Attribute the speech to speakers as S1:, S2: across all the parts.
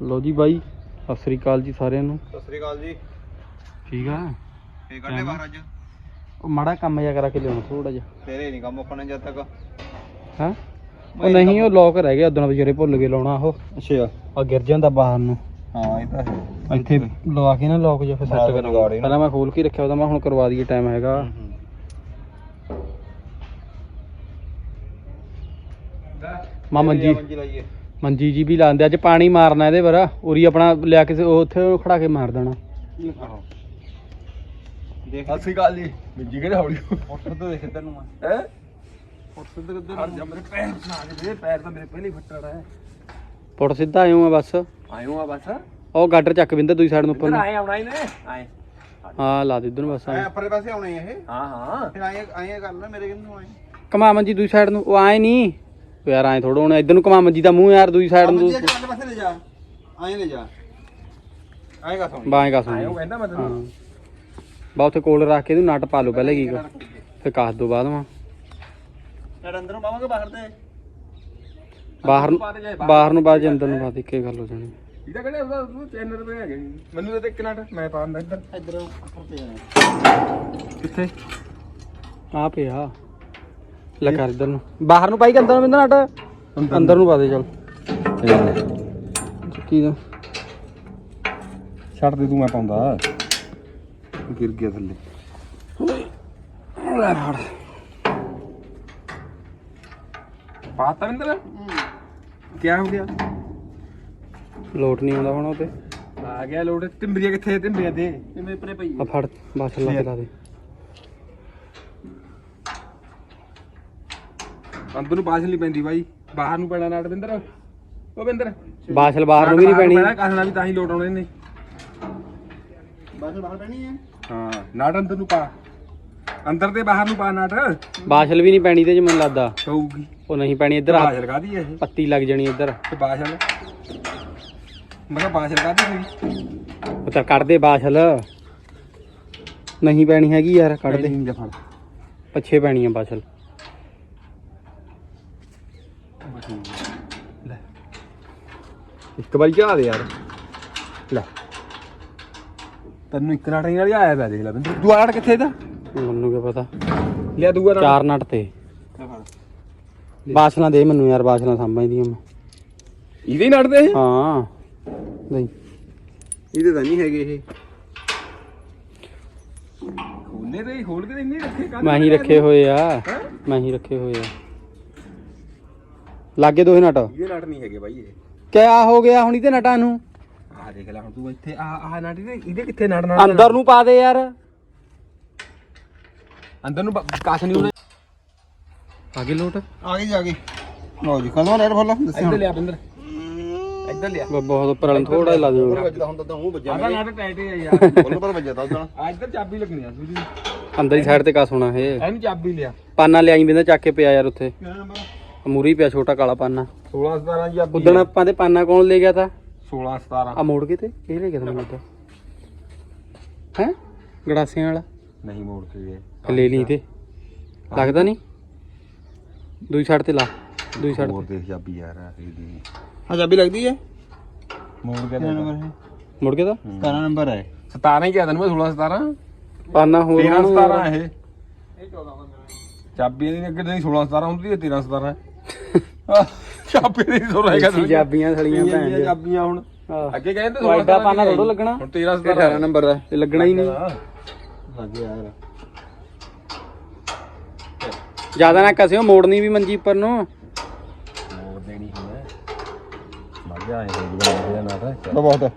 S1: ਲੋ ਜੀ ਬਾਈ ਸਤਿ ਸ੍ਰੀ ਅਕਾਲ ਜੀ ਸਾਰਿਆਂ ਨੂੰ।
S2: ਸਤਿ ਸ੍ਰੀ ਅਕਾਲ ਜੀ।
S1: ਠੀਕ ਆ?
S2: ਇਹ ਕੱਢੇ ਬਾਹਰ ਅੱਜ।
S1: ਉਹ ਮਾੜਾ ਕੰਮ ਜਿਹਾ ਕਰਾ ਕੇ ਲਿਆਉਣਾ ਥੋੜਾ ਜਿਹਾ।
S2: ਤੇਰੇ ਨਹੀਂ ਕੰਮ ਮੁੱਕਣੇ ਜਦ ਤੱਕ।
S1: ਹਾਂ? ਉਹ ਨਹੀਂ ਉਹ ਲੋਕ ਰਹਿ ਗਿਆ ਉਦੋਂ ਵਿਚਾਰੇ ਭੁੱਲ ਗਏ ਲਾਉਣਾ ਉਹ।
S2: ਅੱਛਾ।
S1: ਆ ਗਿਰ ਜਾਂਦਾ ਬਾਹਰ ਨੂੰ।
S2: ਹਾਂ ਇਹ ਤਾਂ ਹੈ।
S1: ਇੱਥੇ ਲਵਾ ਕੇ ਨਾ ਲੋਕ ਜਿਹਾ ਫਿਰ
S2: ਬਾਹਰ
S1: ਸੈੱਟ
S2: ਨੂੰ ਲਗਾ
S1: ਕਰਾਂਗਾ
S2: ਦੇ ਨਾ।
S1: ਪਹਿਲਾਂ ਮੈਂ ਖੋਲ ਕੇ ਰੱਖਿਆ ਉਹਦਾ ਮੈਂ ਹੁਣ ਕਰਵਾ ਦਈਏ ਟਾਈਮ ਹੈਗਾ। ਮਾ ਮੰਜੀ
S2: ਮੰਜੀ
S1: ਜੀ ਵੀ ਲਾਉਂਦੇ ਅੱਜ ਪਾਣੀ ਮਾਰਨਾ ਇਹਦੇ ਪਰ। ਉਰੀ ਆਪਣਾ ਲਿਆ ਕੇ ਉਹ ਉੱਥੇ ਖੜਾ ਕੇ ਮਾਰ ਦੇਣਾ।
S2: ਦੇਖ।
S3: ਸਤਿ ਸ੍ਰੀ ਅਕਾਲ ਜੀ। ਮਿੰਜੀ ਕਿਹੜੇ ਹੌਲੀ
S2: ਉੱਠ ਤੋਂ ਦੇਖ ਤੈਨੂੰ ਮੈਂ
S3: ਹੈ?
S2: ਉੱਠ ਤੋਂ ਕਿੱਧਰ
S3: ਹਰ ਜਾ ਮੇਰੇ ਪੈਰ ਨਾ ਦੇ ਪੈਰ ਤਾਂ ਮੇਰੇ ਪਹਿਲੇ ਹੀ ਫੱਟੜ ਹੈ
S1: ਪੁੱਟ ਸਿੱਧਾ ਆਇਓ ਆ ਬਸ।
S3: ਆਇਓ ਆ ਬਸ।
S1: ਉਹ ਗਾਡਰ ਚੱਕ ਬਿੰਦਰ ਦੂਜੀ ਸਾਈਡ ਨੂੰ ਉੱਪਰ ਨੂੰ।
S3: ਆਏ ਆਉਣਾ ਹੀ ਨੇ ਆਏ।
S1: ਹਾਂ ਲਾ ਦੇ ਇਧਰ ਨੂੰ ਬਸ ਆਏਂ।
S2: ਪਰੇ ਪਾਸੇ ਆਉਣੇ ਇਹ।
S3: ਹਾਂ ਹਾਂ।
S2: ਫਿਰ ਆਏ ਆਏ ਕਰ ਲੈ ਮੇਰੇ ਕਿੰਨੂੰ ਆਏ?
S1: ਕਮਾ ਮੰਜੀ ਦੂਜੀ ਸਾਈਡ ਨੂੰ। ਉਹ ਆਏ ਨਹੀਂ ਯਾਰ ਆਏ ਥੋੜਾ ਹੁਣ ਇਧਰ ਨੂੰ ਕਮਾ ਮੰਜੀ ਦਾ ਮੂੰਹ ਯਾਰ ਦੂਜੀ ਸਾਈਡ ਨੂੰ
S2: ਮੰਜੀ ਦੇ ਪਾਸੇ ਲੈ ਜਾ। ਆਏ ਲੈ ਜਾ। ਆਏਗਾ ਸੋਣੀ
S1: ਬਾਏਂ ਕਾ
S3: ਆਇਓ
S1: ਸੁਣ
S3: ਕਹਿੰਦਾ ਮੈਂ
S1: ਹਾਂ।
S3: ਤੈਨੂੰ
S1: ਬਾ ਉੱਥੇ ਕੋਲ ਰੱਖ ਕੇ ਇਹਨੂੰ ਨਟ ਪਾ ਲਓ ਪਹਿਲੇ ਕੀ ਕੋ ਫਿਰ ਕਾਸ ਦੋ ਬਾਅਦ ਮਾ
S2: ਤੇਰੇ ਅੰਦਰੋਂ ਪਾਵਾਂਗੇ ਬਾਹਰ ਤੇ
S1: ਬਾਹਰ ਨੂੰ ਬਾਹਰ। ਨੂੰ ਬਾਅਦ ਅੰਦਰ ਨੂੰ ਬਾਅਦ ਇੱਕੇ ਗੱਲ ਹੋ ਜਾਣੀ।
S3: ਇਹਦਾ ਕਿਹੜੇ ਉਹਦਾ ਚੈਨਲ ਤੇ ਹੈਗੇ ਮੈਨੂੰ ਤਾਂ ਇੱਕ ਨਟ ਮੈਂ ਪਾਉਂਦਾ ਇੱਧਰ।
S2: ਇੱਧਰ ਉੱਪਰ ਤੇ ਜਾਣਾ।
S1: ਕਿੱਥੇ? ਆ ਪਿਆ। ਲੈ ਕਰ ਇਧਰ ਨੂੰ। ਬਾਹਰ ਨੂੰ ਪਾਈ ਕਿ ਅੰਦਰ ਨੂੰ ਬਿੰਦਰ ਨਟ ਅੰਦਰ ਨੂੰ। ਪਾ ਦੇ ਚੱਲ। ਕੀ ਦਾ?
S3: ਛੱਡ ਦੇ ਤੂੰ ਮੈਂ ਪਾਉਂਦਾ। ਗਿਰ ਗਿਆ ਥੱਲੇ।
S1: ਲੈ ਫੜ।
S3: ਪਾਤਾ ਵਿੰਦਰ ਕੀ ਹੋ ਗਿਆ?
S1: ਲੋਟ ਨਹੀਂ ਆਉਂਦਾ ਹੁਣ ਉਹ ਤੇ।
S3: ਆ ਗਿਆ ਲੋਡ ਟਿੰਬਰੀਆਂ ਕਿੱਥੇ? ਟਿੰਬਰੀਆਂ ਦੇ।
S2: ਇਹ ਮੇਰੇ ਪਰੇ ਪਈ
S1: ਆ ਫੜ ਬਸ ਲਾ ਕੇ ਲਾ ਦੇ।
S3: ਅੰਦਰ ਨੂੰ ਬਾਸ ਨਹੀਂ ਪੈਂਦੀ ਬਾਈ। ਬਾਹਰ ਨੂੰ ਪੈਣਾ ਨਟ ਵਿੰਦਰ ਉਹ ਵਿੰਦਰ
S1: ਬਾਸ਼ਲ ਬਾਹਰ ਨੂੰ ਵੀ ਨਹੀਂ ਪੈਣੀ।
S3: ਕਸਣਾ ਵੀ ਤਾਂ ਹੀ ਲੋਟ ਆਉਣੇ ਨੇ।
S2: ਬਸ ਬਾਹਰ ਪੈਣੀ ਹੈ?
S3: ਹਾਂ ਨਟ ਅੰਦਰ ਨੂੰ ਪਾ। ਅੰਦਰ ਤੇ ਬਾਹਰ ਨੂੰ ਪਾ ਨਟ।
S1: ਬਾਸ਼ਲ ਵੀ ਨਹੀਂ ਪੈਣੀ ਤੇ ਜੇ ਮੈਨੂੰ ਲੱਗਦਾ।
S3: ਕਹੂਗੀ
S1: ਉਹ ਨਹੀਂ ਪੈਣੀ ਇੱਧਰ ਆ।
S3: ਬਾਜ ਲਗਾ ਦੀ ਇਹ?
S1: ਪੱਤੀ ਲੱਗ ਜਾਣੀ ਇੱਧਰ।
S3: ਤੇ ਮੈਂ ਕਿਹਾ ਬਾਜ ਲਗਾ ਦੀ ਕੋਈ
S1: ਉਹ ਤਾਂ ਕੱਢ ਦੇ ਬਾਸ਼ਲ ਨਹੀਂ ਪੈਣੀ ਹੈਗੀ ਯਾਰ ਕੱਢ ਦੇ।
S3: ਨਹੀਂ ਜਾ ਫੜ।
S1: ਪਿੱਛੇ
S3: ਲੈ। ਇੱਕ ਵਾਰੀ ਚੜਾ ਦੇ ਯਾਰ। ਲੈ। ਤੈਨੂੰ ਇੱਕ ਨਾਟਕ ਨਾਲ ਆਇਆ ਪਿਆ ਦੇਖ ਲੈ ਬਿੰਦਰ ਦੂਆ ਕਿੱਥੇ ਇਹਦਾ?
S1: ਮੈਨੂੰ ਕੀ ਪਤਾ।
S3: ਲਿਆ ਦੂਆ
S1: ਚਾਰ ਨਟ ਤੇ। ਬਾਸ਼ਲਾਂ ਦੇ ਮੈਨੂੰ ਯਾਰ ਬਾਸ਼ਲਾਂ ਸਮਝਦੀਆਂ ਮੈਂ।
S3: ਇਹਦੇ ਹੀ ਨਾਟ ਦੇ ਇਹ?
S1: ਹਾਂ। ਨਹੀਂ।
S2: ਇਹਦੇ ਤਾਂ ਨਹੀਂ ਹੈਗੇ ਇਹ।
S3: ਖੋਲੇ ਤੇ ਹੀ ਖੋਲ ਕੇ ਇੰਨੇ ਰੱਖੇ। ਕਾਹਦੇ
S1: ਮੈਂ ਹੀ ਰੱਖੇ ਹੋਏ ਆ? ਮੈਂ ਹੀ ਰੱਖੇ ਹੋਏ ਆ। ਲਾਗੇ ਦੋਹੇ ਨਟ?
S3: ਇਹਦੇ ਨਾਟ ਨਹੀਂ ਹੈਗੇ ਬਾਈ ਇਹ।
S1: ਕਿਆ ਹੋ ਗਿਆ ਹੁਣ ਇਹਦੇ ਨਟਾਂ ਨੂੰ?
S3: ਆਹ ਦੇਖ ਲੈ ਹੁਣ ਤੂੰ ਇੱਥੇ ਆ ਆਹ ਨਾਟ ਇਹਦੇ ਇਹਦੇ ਕਿੱਥੇ ਨਾਟ ਨਾਟ
S1: ਅੰਦਰ ਨੂੰ ਪਾ ਦੇ ਯਾਰ।
S3: ਅੰਦਰ ਨੂੰ ਕਾਸ਼ ਨਹੀਂ ਉਹਨੇ
S1: ਆਗੇ ਲੋਟ?
S2: ਆ ਗਈ ਜਾ ਗਈ। ਲਓ ਜੀ ਕਦੋਂ ਰੇਡ ਫੋਲਾ ਦੱਸਿਆ
S3: ਇੱਧਰ ਲਿਆ ਬਿੰਦਰ ਇੱਧਰ ਲਿਆ।
S1: ਬਹੁਤ ਉੱਪਰ ਵਾਲਾ ਥੋੜਾ ਜਿਹਾ ਲਾ ਦਿਓ।
S2: ਵੱਜਦਾ ਹੁੰਦਾ ਤਾਂ ਉਹ ਵੱਜਿਆ
S3: ਆਹ ਨਾਟ ਟਾਈਟ ਹੈ ਯਾਰ।
S2: ਬੋਲ ਪਰ ਵੱਜਦਾ ਉਦੋਂ
S3: ਆ ਇੱਧਰ ਚਾਬੀ ਲੱਗਣੀ ਆ ਸੂਜੀ।
S1: ਅੰਦਰ ਹੀ ਸਾਈਡ ਤੇ ਕਾ ਸੋਣਾ ਇਹ।
S3: ਇਹਨੂੰ ਚਾਬੀ ਲਿਆ।
S1: ਪਾਨਾ ਲਿਆਈ ਬਿੰਦਾ ਚੱਕ ਕੇ ਪਿਆ ਯਾਰ ਉੱਥੇ।
S2: ਕਿਹੜਾ ਨੰਬਰ
S1: ਮੂਰੀ ਪਿਆ ਛੋਟਾ ਕਾਲਾ ਪਾਨਾ।
S3: 16 17 ਚਾਬੀ
S1: ਉਦਣ ਆਪਾਂ ਤੇ ਪਾਨਾ ਕੌਣ ਲੈ ਗਿਆ ਤਾ?
S3: 16 17
S1: ਆ ਮੋੜ ਕੇ ਤੇ ਇਹ ਲੈ ਗਿਆ ਤਾਂ ਮੈਨੂੰ ਲੱਗਦਾ ਹੈ? ਗੜਾਸਿਆਂ ਵਾਲਾ।
S3: ਨਹੀਂ ਮੋੜ ਕੇ ਗਏ।
S1: ਲੈ ਲਈ ਤੇ। ਲੱਗਦਾ ਨਹੀਂ? ਦੂਜੀ ਸਾਈਡ ਤੇ ਲਾ। ਦੂਜੀ ਸਾਈਡ
S3: ਹੋਰ ਦੇਖ ਚਾਬੀ ਯਾਰ ਇਹਦੀ
S2: ਹਾਂ ਚਾਬੀ ਲੱਗਦੀ ਹੈ?
S3: ਮੋੜ ਕੇ
S2: ਹੈ।
S1: ਮੁੜ ਕੇ ਤਾਂ?
S2: 17 ਨੰਬਰ ਹੈ।
S3: 17 ਹੀ ਕਿਹਾ ਤੈਨੂੰ ਮੈਂ 16 17
S1: ਪਾਨਾ ਹੋਰ
S3: 13
S1: ਉਹਨੂੰ
S3: 17 ਇਹ। ਇਹ 14 ਚਾਬੀ ਦੀ ਅੱਗੇ ਨਹੀਂ 16 17 ਹੁੰਦੀ ਹੈ 13 17 ਆਹ, ਚਾਬੀ ਦੀ ਸੋ ਰਹੇਗਾ
S1: ਦੇਸੀ ਚਾਬੀਆਂ ਸੜੀਆਂ ਭੈਣ ਦੇ
S3: ਚਾਬੀਆਂ ਹੁਣ। ਅੱਗੇ ਕਹਿੰਦੇ
S1: ਉਹ ਐਡਾ ਪਾਨਾ ਥੋੜ੍ਹਾ ਲੱਗਣਾ।
S3: ਹੁਣ 13
S1: ਇਹ 18
S3: 17
S1: ਨੰਬਰ ਦਾ ਇਹ ਲੱਗਣਾ ਹੀ ਨਹੀਂ।
S2: ਲੱਗ ਯਾਰ
S1: ਜ਼ਿਆਦਾ ਨਾ ਕਸਿਓ ਮੋੜਨੀ ਵੀ ਮੰਜੀ ਉੱਪਰ ਨੂੰ।
S3: ਮੋੜ ਦੇਣੀ ਹੁਣ। ਮੱਝਾਂ ਆਏ ਹੋ ਗਿਆ ਨਾ ਤਾਂ
S2: ਬਹੁਤ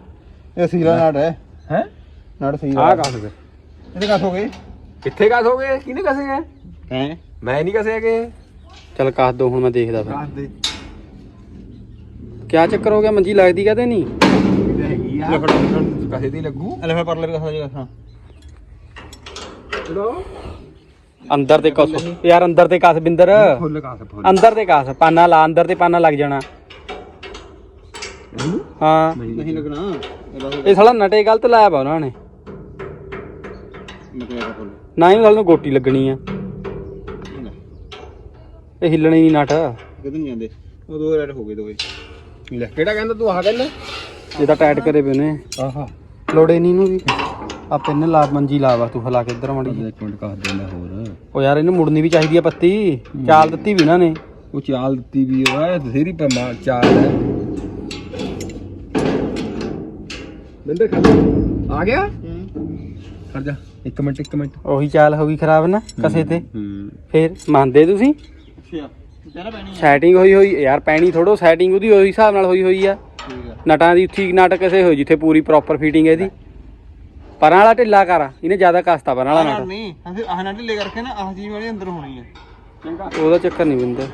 S2: ਇਹ ਸੀਲਾ ਨਾਟ ਹੈ।
S3: ਹੈ?
S2: ਨਾਟ ਸੀਲਾ
S1: ਆਹ ਕਾਸ ਦੇ।
S2: ਇਹਦੇ ਕਾਸ ਹੋ ਗਏ।
S3: ਕਿੱਥੇ ਕਸ ਹੋ ਗਏ? ਕਿਹਨੇ ਕਸੇ ਗਏ
S2: ਹੈ?
S3: ਮੈਂ ਨਹੀਂ ਕਸੇ ਗਏ
S1: ਚਲ ਕਾਸ ਦੋ ਹੁਣ ਮੈਂ ਦੇਖਦਾ ਫਿਰ।
S3: ਦੇ।
S1: ਕਿਆ ਚੱਕਰ ਹੋ ਗਿਆ? ਮੰਜੀ ਲੱਗਦੀ ਕਹਤੇ ਨਹੀਂ
S3: ਹੈਗੀ ਆ। ਕਸੇ ਦੀ ਲੱਗੂ।
S2: ਲੈ ਫਿਰ ਪਰਲੇ ਵੀ ਕਸ ਜਗਾ ਹਾਂ
S3: ਚਲੋ
S1: ਅੰਦਰ ਤੇ ਕਸ। ਯਾਰ ਅੰਦਰ ਤੇ ਕਸ ਬਿੰਦਰ।
S3: ਫੁੱਲ ਕਸ ਫੁੱਲ।
S1: ਅੰਦਰ ਤੇ ਕਸ। ਪਾਨਾ ਲਾ ਅੰਦਰ ਤੇ ਪਾਨਾ ਲੱਗ ਜਾਣਾ। ਹਾਂ।
S2: ਨਹੀਂ ਲੱਗਣਾ। ਇਹ
S1: ਸਾਲਾ ਨਟੇ ਗਲਤ ਲਾਇਆ ਵਾ ਉਹਨਾਂ ਨੇ।
S2: ਮਤਲਬ ਫੁੱਲ।
S1: ਨਾ ਹੀ ਨੂੰ ਗੋਟੀ ਲੱਗਣੀ ਆ। ਇਹ ਹਿੱਲਣੀ ਨਹੀਂ ਨਟ
S2: ਕਿਤੇ ਨਹੀਂ ਜਾਂਦੇ? ਉਹ ਦੋ ਰੈਡ ਹੋ ਗਏ ਦੋਏ
S3: ਲੈ ਕਿਹੜਾ ਕਹਿੰਦਾ ਤੂੰ ਆਹ ਕਹਿੰਦਾ?
S1: ਇਹ ਤਾਂ ਟਾਈਟ ਕਰੇ ਪਏ ਨੇ।
S3: ਆਹਾ।
S1: ਲੋੜੇ ਨਹੀਂ ਨੂੰ ਵੀ। ਆ ਪਿੰਨ ਲਾ ਮੰਜੀ ਲਾ ਵਾ ਤੂੰ ਹਲਾ ਕੇ ਇੱਧਰ ਮੜੀ
S3: ਇੱਕ ਮਿੰਟ ਕਰ ਦੇਣਾ ਹੋਰ।
S1: ਉਹ ਯਾਰ ਇਹਨੂੰ ਮੁੜਨੀ ਵੀ ਚਾਹੀਦੀ ਆ ਪੱਤੀ। ਚਾਲ ਦਿੱਤੀ ਵੀ ਇਹਨਾਂ ਨੇ।
S3: ਉਹ ਚਾਲ ਦਿੱਤੀ ਵੀ ਓਏ ਬਥੇਰੀ ਪਮਾ ਚਾਲ ਹੈ। ਬਿੰਦਰ ਜਾ। ਆ ਗਿਆ? ਖੜ ਜਾ। ਇੱਕ ਮਿੰਟ ਇੱਕ ਮਿੰਟ।
S1: ਉਹੀ ਚਾਲ ਹੋ ਗਈ ਖਰਾਬ ਨਾ ਕਸੇ ਤੇ।
S3: ਹੂੰ।
S1: ਫੇਰ ਮੰਨਦੇ ਤੁਸੀਂ?
S2: ਅੱਛਾ ਤੇਰਾ ਪੈਣੀ
S1: ਸੈਟਿੰਗ ਹੋਈ ਹੋਈ ਯਾਰ ਪੈਣੀ ਥੋੜੋ ਸੈਟਿੰਗ ਉਹਦੀ ਉਹੀ ਹਿਸਾਬ ਨਾਲ ਹੋਈ ਹੋਈ ਆ।
S2: ਠੀਕ ਆ।
S1: ਨਟਾਂ ਦੀ ਉੱਥੀ ਨਟ ਕਿਸੇ ਹੋਈ ਜਿੱਥੇ ਪੂਰੀ ਪ੍ਰੋਪਰ ਫਿਟਿੰਗ ਹੈ ਇਹਦੀ। ਪਰਾਂ ਵਾਲਾ ਢਿੱਲਾ ਕਰ ਇਹਨੇ ਜ਼ਿਆਦਾ ਕਸਤਾ ਪਰਾਂ ਵਾਲਾ ਨਟ।
S2: ਨਹੀਂ ਅਸੀਂ ਆਹ ਨਾਲ ਢਿੱਲੇ ਕਰਕੇ ਨਾ ਆਹ ਚੀਜ਼ ਵਾਲੀ ਅੰਦਰ ਹੋਣੀ ਹੈ
S3: ਚੰਗਾ।
S1: ਉਹਦਾ ਚੱਕਰ ਨਹੀਂ ਬਿੰਦੇ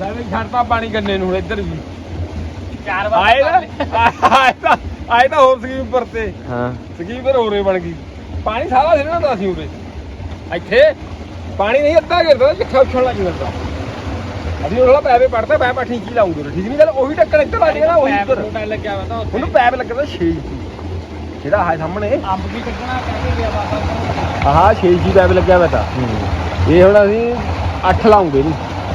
S3: ਲੈ ਵੀ ਛੱਡਤਾ ਪਾਣੀ ਗੰਨੇ ਨੂੰ ਹੁਣ ਇੱਧਰ ਵੀ। ਚਾਰ ਵਾਰ ਆਏ ਤਾਂ ਆਏ ਤਾਂ ਆਏ ਤਾਂ ਹੋਰ ਸਕੀਮ ਉੱਪਰ ਤੇ।
S1: ਹਾਂ।
S3: ਸਕੀਮ ਫਿਰ ਹੋਰੇ ਬਣ ਗਈ। ਪਾਣੀ ਸਾਰਾ ਸਿਰਣਾ ਤਾਂ ਅਸੀਂ ਉਰੇ। ਇੱਥੇ ਪਾਣੀ ਨਹੀਂ ਅੱਧਾ ਘਿਰਦਾ ਜਿੱਥਾ ਉੱਛਣ ਲੱਗ ਜਾਂਦਾ। ਅਸੀਂ ਉਹਲਾ ਪੈਪੇ ਪੜਦੇ ਪੈਪਾ ਠੀਕ ਹੀ ਲਾਉਂਗੇ ਠੀਕ ਨਹੀਂ ਗੱਲ ਉਹੀ ਟੱਕਰ ਇੱਧਰ ਆ ਨਾ ਉਹੀ ਉੱਧਰ।
S1: ਲੱਗਿਆ ਵਾ ਤਾਂ
S3: ਉਹਨੂੰ ਪੈਪ ਲੱਗਦਾ 6 ਜਿਹੜਾ ਹੈ ਸਾਹਮਣੇ।
S1: ਅੰਬ ਵੀ ਕੱਢਣਾ ਕਹਿ ਕੇ ਗਿਆ ਬਾਬਾ
S3: ਆਹ 6 ਜੀ ਪੈਪ ਲੱਗਿਆ ਵਾ ਤਾਂ। ਇਹ ਹੁਣ ਅਸੀਂ 8 ਲਾਉਂਗੇ ਨਹੀਂ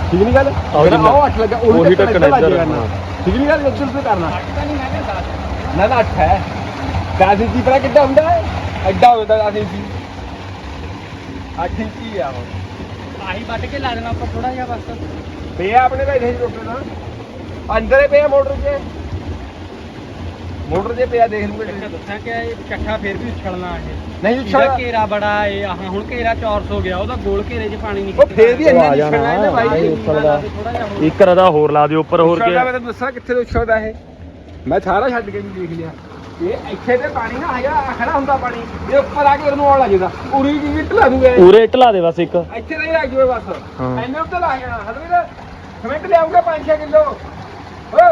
S3: ਠੀਕ ਨਹੀਂ ਗੱਲ? ਜਿਹੜਾ ਉਹ 8 ਲੱਗਾ ਉਹੀ ਟੱਕਰ ਇੱਧਰ ਠੀਕ ਨਹੀਂ ਗੱਲ? ਇੱਧਰ ਤੇ ਕਰਨਾ ਨਾ ਨਾ 8 ਹੈ। 10 ਇੰਚੀ ਪਤਾ ਕਿੱਡਾ ਹੁੰਦਾ ਹੈ? ਐਡਾ ਹੋ ਜਾਂਦਾ 10 ਇੰਚੀ 8 ਇੰਚੀ ਆ ਉਹ
S1: ਆਹੀ ਵੱਢ ਕੇ ਲਾ ਦੇਣਾ ਆਪਾਂ ਥੋੜਾ ਜਿਹਾ ਬਸ।
S3: ਪਿਆ ਆਪਣੇ ਦਾ ਇੱਥੇ ਹੀ ਰੋਟੇ ਨਾ ਅੰਦਰ ਹੀ ਪਿਆ ਮੋਟਰ 'ਚ। ਮੋਟਰ 'ਚ ਪਿਆ ਦੇਖ ਲੂਗੇ।
S1: ਦੱਸਾਂ ਕਿ ਇਹ ਇਕੱਠਾ ਫੇਰ ਵੀ ਉਛਲਣਾ ਇਹ।
S3: ਨਹੀਂ
S1: ਇਹਦਾ
S3: ਉੱਛਾ
S1: ਘੇਰਾ ਬੜਾ ਏ ਆਹ ਹੁਣ ਘੇਰਾ 400 ਗਿਆ ਉਹਦਾ ਗੋਲ ਘੇਰੇ 'ਚ ਪਾਣੀ ਨਹੀਂ
S3: ਉਹ ਫੇਰ ਵੀ ਇੰਨਾ ਨਹੀਂ ਛੱਡਣਾ ਇਹਨੇ ਬਾਈ
S1: ਥੋੜਾ ਜਿਹਾ ਹੋਰ।
S4: ਇੱਕ ਰਦਾ ਹੋਰ ਲਾ ਦਿਓ ਉੱਪਰ ਹੋਰ
S3: ਉੱਛਲਦਾ
S4: ਕੀ
S3: ਮੈਂ ਤੈਨੂੰ ਦੱਸਾਂ ਕਿੱਥੇ ਤੋਂ ਉੱਛਲਦਾ ਇਹ। ਮੈਂ ਸਾਰਾ ਛੱਡ ਕੇ ਵੀ ਦੇਖ ਲਿਆ। ਇਹ ਇੱਥੇ ਤੇ ਪਾਣੀ ਨਾ ਹੈਗਾ ਆਹ ਖੜਾ ਹੁੰਦਾ ਪਾਣੀ। ਇਹ ਉੱਪਰ ਆ ਕੇ ਉਹਨੂੰ ਆਉਣ ਲੱਗ ਜਾਂਦਾ। ਉਰੀ ਜੀ ਵੀ ਢਲਾ ਦੂਗਾ ਇਹ।
S4: ਉਰੇ ਢਲਾ ਦੇ ਬਸ ਇੱਕ।
S3: ਇੱਥੇ ਨਹੀਂ ਲੱਗ ਜੂਏ ਬਸ।
S4: ਹਾਂ।
S3: ਐਨੇ ਉੱਤੇ ਲਾ ਜਾਣਾ ਹਲਵੀਰ ਸਿਮੈਂਟ ਲਿਆਉਂਗਾ 5-6 ਕਿਲੋ। ਹੋ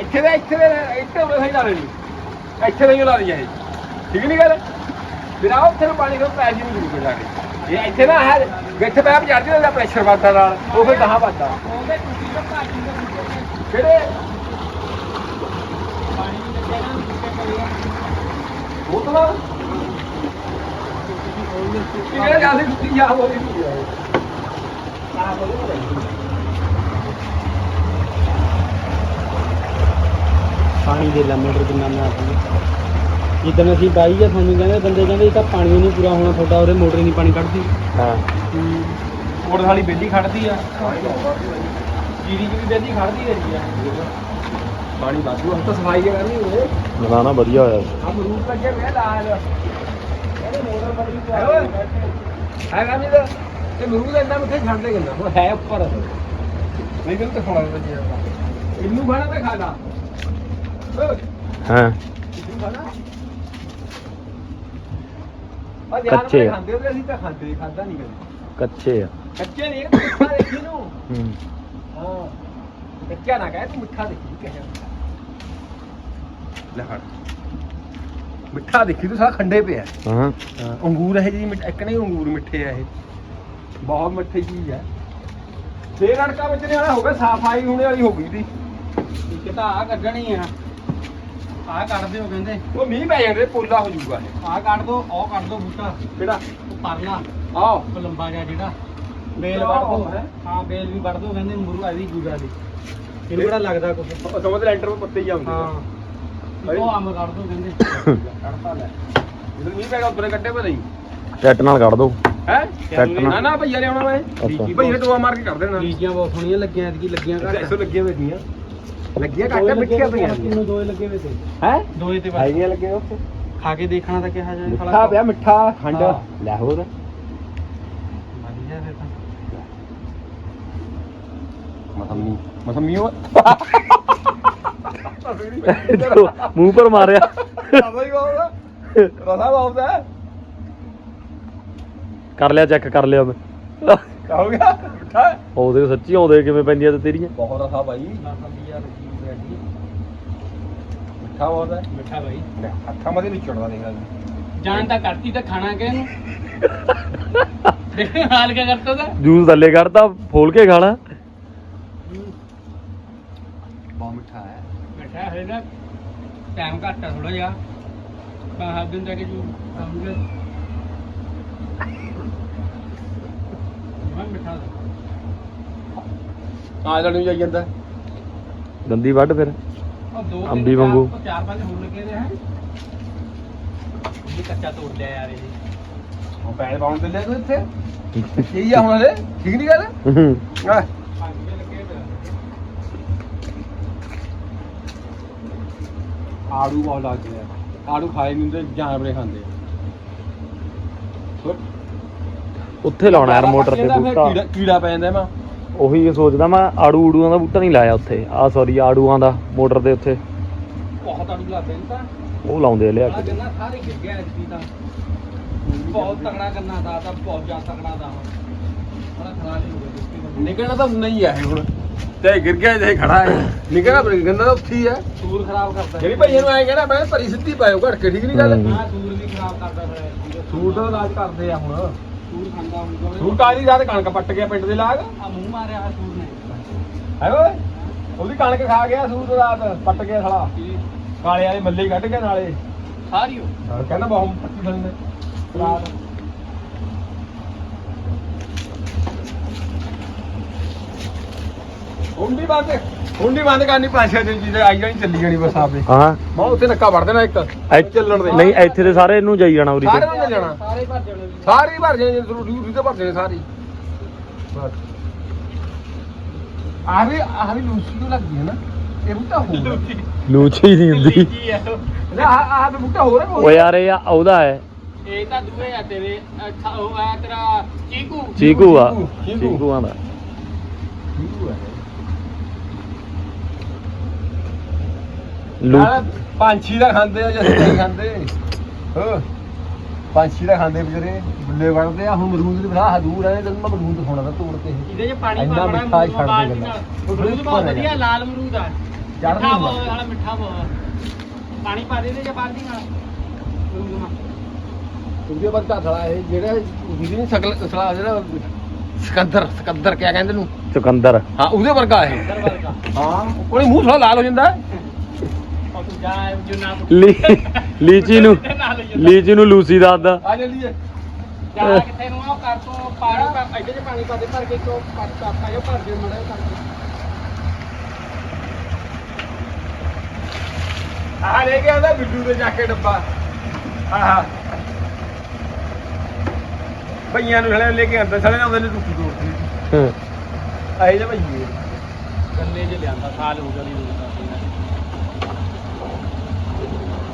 S3: ਇੱਥੇ ਦੇ ਇੱਥੇ ਦੇ ਇੱਥੇ ਉਰੇ ਸਹੀ ਲਾ ਲੈਣੀ। ਇੱਥੇ ਨਹੀਂ ਲਾ ਲਈ ਇਹ। ਠੀਕ ਨਹੀਂ ਗੱਲ? ਆਓ ਉੱਥੇ ਨੂੰ ਪਾਣੀ ਤੋਂ ਪੈਸੇ ਨਹੀਂ ਜੁੜੂਗੇ ਜਾ ਕੇ। ਇਹ ਇੱਥੇ ਨਾ ਹੈ ਵਿੱਚ ਪੈਪ ਚੜ ਜਾਂਦਾ ਪ੍ਰੈਸ਼ਰ ਵੱਧਦਾ ਨਾਲ। ਉਹ ਫਿਰ ਕਹਾਂ ਵੱਧਦਾ। ਕਿਹੜੇ? ਜਾਂਦੇ ਹੋ ਗਈ
S1: ਪਾਣੀ ਦੇ ਲਾ ਮੋਟਰ ਕਿੰਨਾ ਮੈਂ ਆਪਣੀ ਜਿੱਦਣ ਅਸੀਂ ਬਾਈ ਜਾਂ ਸਾਨੂੰ ਕਹਿੰਦੇ ਬੰਦੇ ਕਹਿੰਦੇ ਇਹ ਤਾਂ ਪਾਣੀ ਨਹੀਂ ਪੂਰਾ ਹੋਣਾ ਤੁਹਾਡਾ ਉਹਦੇ ਮੋਟਰ ਹੀ ਨਹੀਂ ਪਾਣੀ ਕੱਢਦੀ।
S4: ਹਾਂ।
S1: ਮੋਟਰ ਵਾਲੀ ਬੇਲੀ ਖੜਦੀ ਆ। ਜੀਰੀ ਜੀ ਵੀ ਬੇਲੀ ਖੜਦੀ ਰਹੀ ਆ।
S3: ਪਾਣੀ ਵਾਧੂ ਤਾਂ ਸਫ਼ਾਈ ਕਰਨੀ ਹੋਵੇ
S4: ਨਾ ਨਾ ਵਧੀਆ ਹੋਇਆ।
S3: ਹਮ ਰੂਟ ਲੱਗੇ ਵੇ ਲਾਲ। ਇਹਦੇ ਮੋਟਰ ਬਦਲੀ ਹੈ ਓਏ ਹੈ ਰਾਮੀ ਦਾ ਤੇ ਮਰੂਦ ਇੰਨਾ ਮਿੱਠੇ ਛੱਡ ਦੇ ਗੰਦਾ ਹੁਣ ਹੈ ਉੱਪਰ। ਨਹੀਂ ਗੱਲ ਤੇ ਖਾਣਾ ਵਧੀਆ ਇਹਨੂੰ ਖਾਣਾ ਤੇ ਖਾਣਾ
S4: ਹਾਂ।
S3: ਇਹਨੂੰ ਖਾਣਾ ਆ
S4: ਕੱਚੇ ਆ।
S3: ਖਾਂਦੇ ਹੁੰਦੇ ਅਸੀਂ ਤਾਂ ਖਾਂਦੇ ਖਾਦਾ ਨਹੀਂ ਕਦੇ।
S4: ਕੱਚੇ ਆ।
S3: ਕੱਚੇ ਨਹੀਂ ਇਹ ਮਿੱਠਾ ਦੇਖੀ ਨੂੰ।
S4: ਹੂੰ।
S3: ਹਾਂ। ਕੱਚਾ ਨਾ ਕਹਿ ਤੂੰ ਮਿੱਠਾ ਦੇਖੀ ਕਹਿਆ ਲੈ ਫੜ ਮਿੱਠਾ ਦੇਖੀ ਤੂੰ ਸਾਰਾ ਖੰਡੇ ਪਿਆ
S4: ਹਾਂ।
S3: ਅੰਗੂਰ ਇਹ ਜੀ ਮਿੱਠ ਇੱਕ ਨਹੀਂ ਅੰਗੂਰ ਮਿੱਠੇ ਆ ਇਹ। ਬਹੁਤ ਮਿੱਠੀ ਚੀਜ਼ ਹੈ ਤੇ ਰੜਕਾ ਵਿੱਚ ਵਾਲਾ ਹੋ ਗਿਆ ਸਫ਼ਾਈ ਹੋਣੇ ਵਾਲੀ ਹੋ ਗਈ ਦੀ
S1: ਇੱਕ ਤਾਂ ਆ ਕੱਢਣੀ ਆ। ਆ ਕੱਢ ਦਿਓ ਕਹਿੰਦੇ।
S3: ਉਹ ਮੀਂਹ ਪੈ ਜਾਂਦੇ ਪੋਲਾ ਹੋ ਜਾਊਗਾ
S1: ਆ ਕੱਢ ਦੋ ਉਹ ਕੱਢ ਦੋ ਬੂਟਾ।
S3: ਕਿਹੜਾ?
S1: ਉਹ ਪਰਲਾ।
S3: ਆਹ।
S1: ਉਹ ਲੰਬਾ ਜਿਹਾ ਜਿਹੜਾ। ਬੇਲ ਵੱਢ ਦੋ।
S3: ਹੈਂ?
S1: ਹਾਂ ਬੇਲ ਵੀ ਵੱਢ ਦੋ ਕਹਿੰਦੇ ਮਰੂ ਆਦੀ ਗੁਜਾ ਦੀ। ਇਹਨੂੰ ਕਿਹੜਾ ਲੱਗਦਾ ਕੁਝ
S3: ਉਹ ਸਮਝ ਲੈਂਟਰ ਵਿੱਚ ਪੱਤੇ ਹੀ ਆਉਂਦੇ
S1: ਹਾਂ। ਉਹ ਅੰਬ ਕੱਢ ਦੋ ਕਹਿੰਦੇ।
S3: ਕੱਢਤਾ ਲੈ ਜਦੋਂ ਮੀਂਹ ਪੈਗਾ ਉੱਪਰੇ ਕੱਢੇ ਪਤਾ ਹੀ
S4: ਟੈਟ ਨਾਲ ਕੱਢ ਦੋ।
S3: ਹੈ?
S4: ਟੈਟ
S3: ਨਾ
S4: ਨਾਲ।
S3: ਨਾ ਭਈਆ ਲਿਆਉਣਾ ਮੈਂ। ਭਈਆ ਨੇ ਟੋਆ ਮਾਰ ਕੇ ਕੱਢ ਦੇਣਾ।
S1: ਬੀਜੀਆਂ ਬਹੁਤ ਸੋਹਣੀਆਂ ਲੱਗੀਆਂ ਐਤਕੀ ਲੱਗੀਆਂ ਘੱਟ।
S3: ਐਸੋ ਲੱਗੀਆਂ ਬੈਠੀਆਂ ਲੱਗੀਆਂ ਘੱਟ
S1: ਲੱਗੇ ਹੋਏ
S3: ਪਈਆਂ।
S1: ਕਿੰਨੂੰ ਦੋਏ ਲੱਗੇ ਵੇ ਤੇ।
S3: ਹੈ?
S1: ਦੋਏ ਤੇ ਬਸ।
S3: ਹੈਗੀਆਂ ਲੱਗੀਆਂ ਉੱਥੇ।
S1: ਖਾ ਕੇ ਦੇਖਣਾ ਤਾਂ ਕਿਹਾ ਜਾਏ
S3: ਮਿੱਠਾ ਪਿਆ ਮਿੱਠਾ ਖੰਡ। ਲੈ ਹੋਰ। ਮਸਮੀ। ਮਸਮੀ ਉਹ।
S4: ਮੂੰਹ ਪਰ ਮਾਰਿਆ।
S3: ਰਸਾ ਹੀ ਬਾਉਦਾ ਰਸਾ ਬਾਉਦਾ
S4: ਕਰ ਲਿਆ ਚੈੱਕ ਕਰ ਲਿਆ ਮੈਂ
S3: ਕਹੋ ਗਿਆ? ਮਿੱਠਾ ਹੈ?
S4: ਉਹਦੇ ਸੱਚੀ ਆਉਂਦੇ ਕਿਵੇਂ ਪੈਂਦੀਆਂ ਤੇ ਤੇਰੀਆਂ?
S3: ਬਹੁਤ ਰਸਾ ਬਾਈ। ਮਿੱਠਾ ਬਹੁਤ ਹੈ।
S1: ਮਿੱਠਾ ਬਾਈ।
S3: ਹੱਥਾਂ ਮਦੇ ਨਹੀਂ ਚੜਦਾ ਦੇਖ ਲੈ।
S1: ਜਾਣ ਤਾਂ ਕਰਤੀ ਤਾਂ ਖਾਣਾ ਕਿ ਇਹਨੂੰ? ਦੇਖ ਹਾਲ ਕਿਆ ਕਰਤਾ ਤਾ
S4: ਜੂਸ ਥੱਲੇ ਕੱਢਤਾ ਫੋਲ ਕੇ ਖਾਣਾ
S3: ਬਹੁਤ ਮਿੱਠਾ ਹੈ
S1: ਮਿੱਠਾ ਹੈ ਨਾ ਟਾਈਮ ਘੱਟ ਆ ਥੋੜਾ ਜਿਹਾ ਤਾਂ ਹੱਥ ਦਿਨ ਜਾ ਕੇ ਜੂ ਖਾਉਂਗੇ ਮੈਂ ਮਿੱਠਾ
S3: ਆ ਜਾਣ ਨੂੰ ਜਾਈ ਜਾਂਦਾ
S4: ਦੰਦੀ ਵੱਢ ਫਿਰ
S1: ਉਹ ਦੋ
S4: ਅੰਬੀ ਵਾਂਗੂ।
S1: ਚਾਰ ਪੰਜ ਹੋਰ ਲੱਗੇ ਨੇ ਹੈ ਇਹ ਕੱਚਾ ਤੋੜ ਲਿਆ ਯਾਰ ਇਹ
S3: ਉਹ ਪੈਸੇ ਪਾਉਣ ਦੇ ਲਿਆ ਤੂੰ ਇੱਥੇ ਕੀ ਆ ਹੁਣ ਹਲੇ ਠੀਕ ਨਹੀਂ ਗੱਲ ਆ
S1: ਪੰਜ ਦੇ ਲੱਗੇ ਤੇ
S3: ਆੜੂ ਬਹੁਤ ਲੱਗਦੇ ਆ। ਆੜੂ ਖਾਏ ਨਹੀਂ ਹੁੰਦੇ ਜਾਨਵਰੇ ਖਾਂਦੇ ਆ।
S4: ਉੱਥੇ ਲਾਉਣਾ ਯਾਰ ਮੋਟਰ ਤੇ ਬੂਟਾ।
S3: ਕੀੜਾ- ਕੀੜਾ ਪੈ ਜਾਂਦਾ ਮੈਂ
S4: ਉਹੀ ਸੋਚਦਾ ਮੈਂ ਆੜੂ ਊੜੂਆਂ ਦਾ ਬੂਟਾ ਨਹੀਂ ਲਾਇਆ ਉੱਥੇ। ਆ ਸੌਰੀ ਆੜੂਆਂ ਦਾ ਮੋਟਰ ਦੇ ਉੱਥੇ।
S1: ਬਹੁਤ ਅੜੂ ਲੱਗਦੇ ਨੇ ਤਾਂ।
S4: ਉਹ ਲਾਉਂਦੇ ਆ ਲਿਆ
S1: ਆ
S4: ਕੇ।
S1: ਗੰਨਾ ਸਾਰੇ ਗਿਰ ਗਿਆ ਐਤਕੀ ਤਾਂ ਬਹੁਤ ਤਗੜਾ ਗੰਨਾ ਦਾ ਤਾਂ ਬਹੁਤ ਜ਼ਿਆਦਾ ਤਗੜਾ ਦਾ ਬੜਾ ਖਰਾਬ ਹੀ ਹੋ ਗਿਆ। ਜਿਸਕੀ ਬੰਦੇ
S3: ਨਿਕਲਣਾ ਤਾਂ ਨਹੀਂ ਹੈ ਹੁਣ। ਚਾਹੇ ਗਿਰ ਗਿਆ ਚਾਹੇ ਖੜਾ ਹੈ। ਨਿਕਲਣਾ ਪਰ ਗੰਦਾ ਤਾਂ ਉੱਥੇ ਹੀ
S1: ਸੂਰ ਖਰਾਬ ਕਰਦਾ।
S3: ਜਿਹੜੀ ਭਈਏ ਨੂੰ ਐਂ ਕਹਿਣਾ ਮੈਂ ਭਰੀ ਸਿੱਧੀ ਪਾਇਓ ਘੜ ਕੇ ਠੀਕ ਨਹੀਂ ਗੱਲ?
S4: ਹੂੰ।
S1: ਸੂਰ ਵੀ ਖਰਾਬ ਕਰਦਾ ਫਿਰ
S3: ਸੂਟ ਦਾ ਇਲਾਜ ਕਰਦੇ ਆ ਹੁਣ।
S1: ਸੂਰ ਖਾਂਦਾ ਹੁੰਦਾ
S3: ਸੂਟ ਕਾਲੀ ਰਾਤ ਕਣਕ ਪੱਟ ਗਿਆ ਪਿੰਡ ਦੇ ਲਾਗ।
S1: ਆ ਮੂੰਹ ਮਾਰਿਆ ਆ ਸੂਰ ਨੇ।
S3: ਹੈ ਓਏ ਉਹਦੀ ਕਣਕ ਖਾ ਗਿਆ ਸੂਟ ਰਾਤ ਪੱਟ ਗਿਆ ਸਾਲਾ।
S1: ਕੀ?
S3: ਕਾਲੇ ਵਾਲੇ ਮੱਲੇ ਕੱਢ ਗਿਆ ਨਾਲੇ।
S1: ਸਾਰੀ ਹੋ
S3: ਕਹਿੰਦਾ ਬਹੁਤ ਪੱਟੀ ਥਲ ਨੇ। ਰਾਤ ਹੁੰਡੀ ਬੰਦ ਹੁੰਡੀ ਬੰਦ ਕਰਨੀ ਪਾਛੇ ਦੀ ਚੀਜ਼ ਆਈ ਜਾਣੀ ਚੱਲੀ ਜਾਣੀ ਬਸ ਆਪੇ।
S4: ਹਾਂ।
S3: ਮੈਂ ਉੱਥੇ ਨੱਕਾ ਵੜ ਦੇਣਾ ਇੱਕ
S4: ਐ-
S3: ਚੱਲਣ ਦੇ।
S4: ਨਹੀਂ ਇੱਥੇ ਤੇ ਸਾਰੇ ਇਹਨੂੰ ਜਾਈ ਜਾਣਾ ਉਰੀ
S3: ਸਾਰੇ
S4: ਤੇ
S3: ਨੂੰ ਜਾਣਾ।
S1: ਸਾਰੇ ਭਰ ਜਾਣੇ ਵੀ।
S3: ਸਾਰੀ ਭਰ ਜਾਣੀ ਰੂਟੀ ਰੂਟੀ ਤੇ ਭਰ ਜਾਣੀ ਸਾਰੀ ਬਸ। ਆਹੀ ਆਹੀ ਲੂਸੀ ਨੂੰ ਲੱਗੀ ਹੈ ਨਾ ਇਹ ਬੂਟਾ ਹੋਰ
S4: ਲੂਚੀ ਨਹੀਂ ਹੁੰਦੀ।
S1: ਕੀ ਹੈ
S3: ਨਾ ਆਹ ਆਹ ਤਾਂ ਬੂਟਾ ਹੋਰ ਹੈ
S4: ਓ ਯਾਰ ਇਹ ਆ- ਉਹਦਾ ਹੈ।
S1: ਇਹ ਤਾਂ ਦੂਏ ਆ ਤੇਰੇ। ਅੱਛਾ ਉਹ ਆ ਤੇਰਾ ਚੀਕੂ।
S4: ਚੀਕੂ ਆ।
S3: ਚੀਕੂ।
S4: ਚੀਕੂਆਂ ਦਾ। ਲੂ
S3: ਯਾਰ ਪੰਛੀ ਦਾ ਖਾਂਦੇ ਆ ਜਾਂ ਨਹੀਂ ਖਾਂਦੇ। ਹੋ। ਪੰਛੀ ਦਾ ਖਾਂਦੇ ਵਿਚਾਰੇ ਬੁੱਲੇ ਵੜਦੇ ਆ ਹੁਣ ਮਰੂਦ ਦੀ ਬਣਾ ਦੂਰ ਆ ਤੈਨੂੰ ਮੈਂ ਮਰੂਦ ਦਿਖਾਉਣਾ ਤਾਂ ਤੋੜ ਕੇ।
S1: ਇਹਦੇ 'ਚ ਪਾਣੀ
S3: ਇੰਨਾ
S1: ਪਾ ਬੜਾ
S3: ਮਿੱਠਾ ਛੱਡ ਦੇ
S1: ਬਾਲਟੀ
S3: ਗੱਲਾਂ।
S1: ਨਾਲ। ਅਮਰੂਦ ਬਹੁਤ ਵਧੀਆ ਲਾਲ ਅਮਰੂਦ ਆ।
S3: ਚੜ੍ਹ
S1: ਮਿੱਠਾ
S3: ਨਹੀਂ
S1: ਬਹੁਤ ਵਾਲਾ ਮਿੱਠਾ ਬਹੁਤ। ਪਾਣੀ ਪਾ ਦੇ ਇਹਦੇ 'ਚ ਬਾਲਟੀ ਨਾਲ। ਅਮਰੂਦ ਨਾਲ।
S3: ਉਹਦੇ ਬਾਅਦ ਘਾਥਲਾ ਇਹ ਜਿਹੜਾ ਜਿਹਦੀ ਨਹੀਂ ਸਕਲ ਸਲਾ ਜਿਹੜਾ ਸਕੰਦਰ ਸਕੰਦਰ ਕਿਆ ਕਹਿੰਦੇ ਨੂੰ
S4: ਚੁਕੰਦਰ
S3: ਹਾਂ ਉਹਦੇ ਵਰਗਾ ਇਹ।
S1: ਅੰਦਰ ਵਰਗਾ।
S3: ਹਾਂ ਉਹਨੇ ਮੂੰਹ ਥੋੜਾ ਲਾਲ ਹੋ ਜਾਂਦਾ। ਹੈ।
S1: ਜਾ ਜੋ
S4: ਲੀ ਲੀਚੀ ਨੂੰ ਲੀਚੀ ਨੂੰ ਲੂਸੀ ਦੱਸਦਾ
S3: ਆ ਜਲਦੀ
S1: ਜਾ ਕਿੱਥੇ ਨੂੰ ਆ? ਕਰ ਤੋਂ ਪਾਣੀ ਪਾ ਇਹਦੇ 'ਚ ਪਾਣੀ ਪਾ ਦੇ ਭਰ ਕੇ ਚੋ ਪੱਟ ਆਪਾ ਜੋ ਭਰ ਦੇ ਮੜਾ ਕਰਕੇ।
S3: ਆ ਲੈ ਕੇ ਆਉਂਦਾ ਬਿੱਡੂ ਦੇ ਜਾ ਕੇ ਡੱਬਾ। ਆਹ। ਭਈਆਂ ਨੂੰ ਹਲੇ ਲੈ ਕੇ ਆਉਂਦਾ ਸਾਲੇ ਆਉਂਦੇ ਨੇ ਟੁੱਟੀ ਤੋੜਦੀ ਆਏ ਜੇ ਭਈਏ।
S1: ਗੱਲੇ 'ਚ ਲਿਆਂਦਾ ਸਾਲ ਹੋ ਗਿਆ ਨਹੀਂ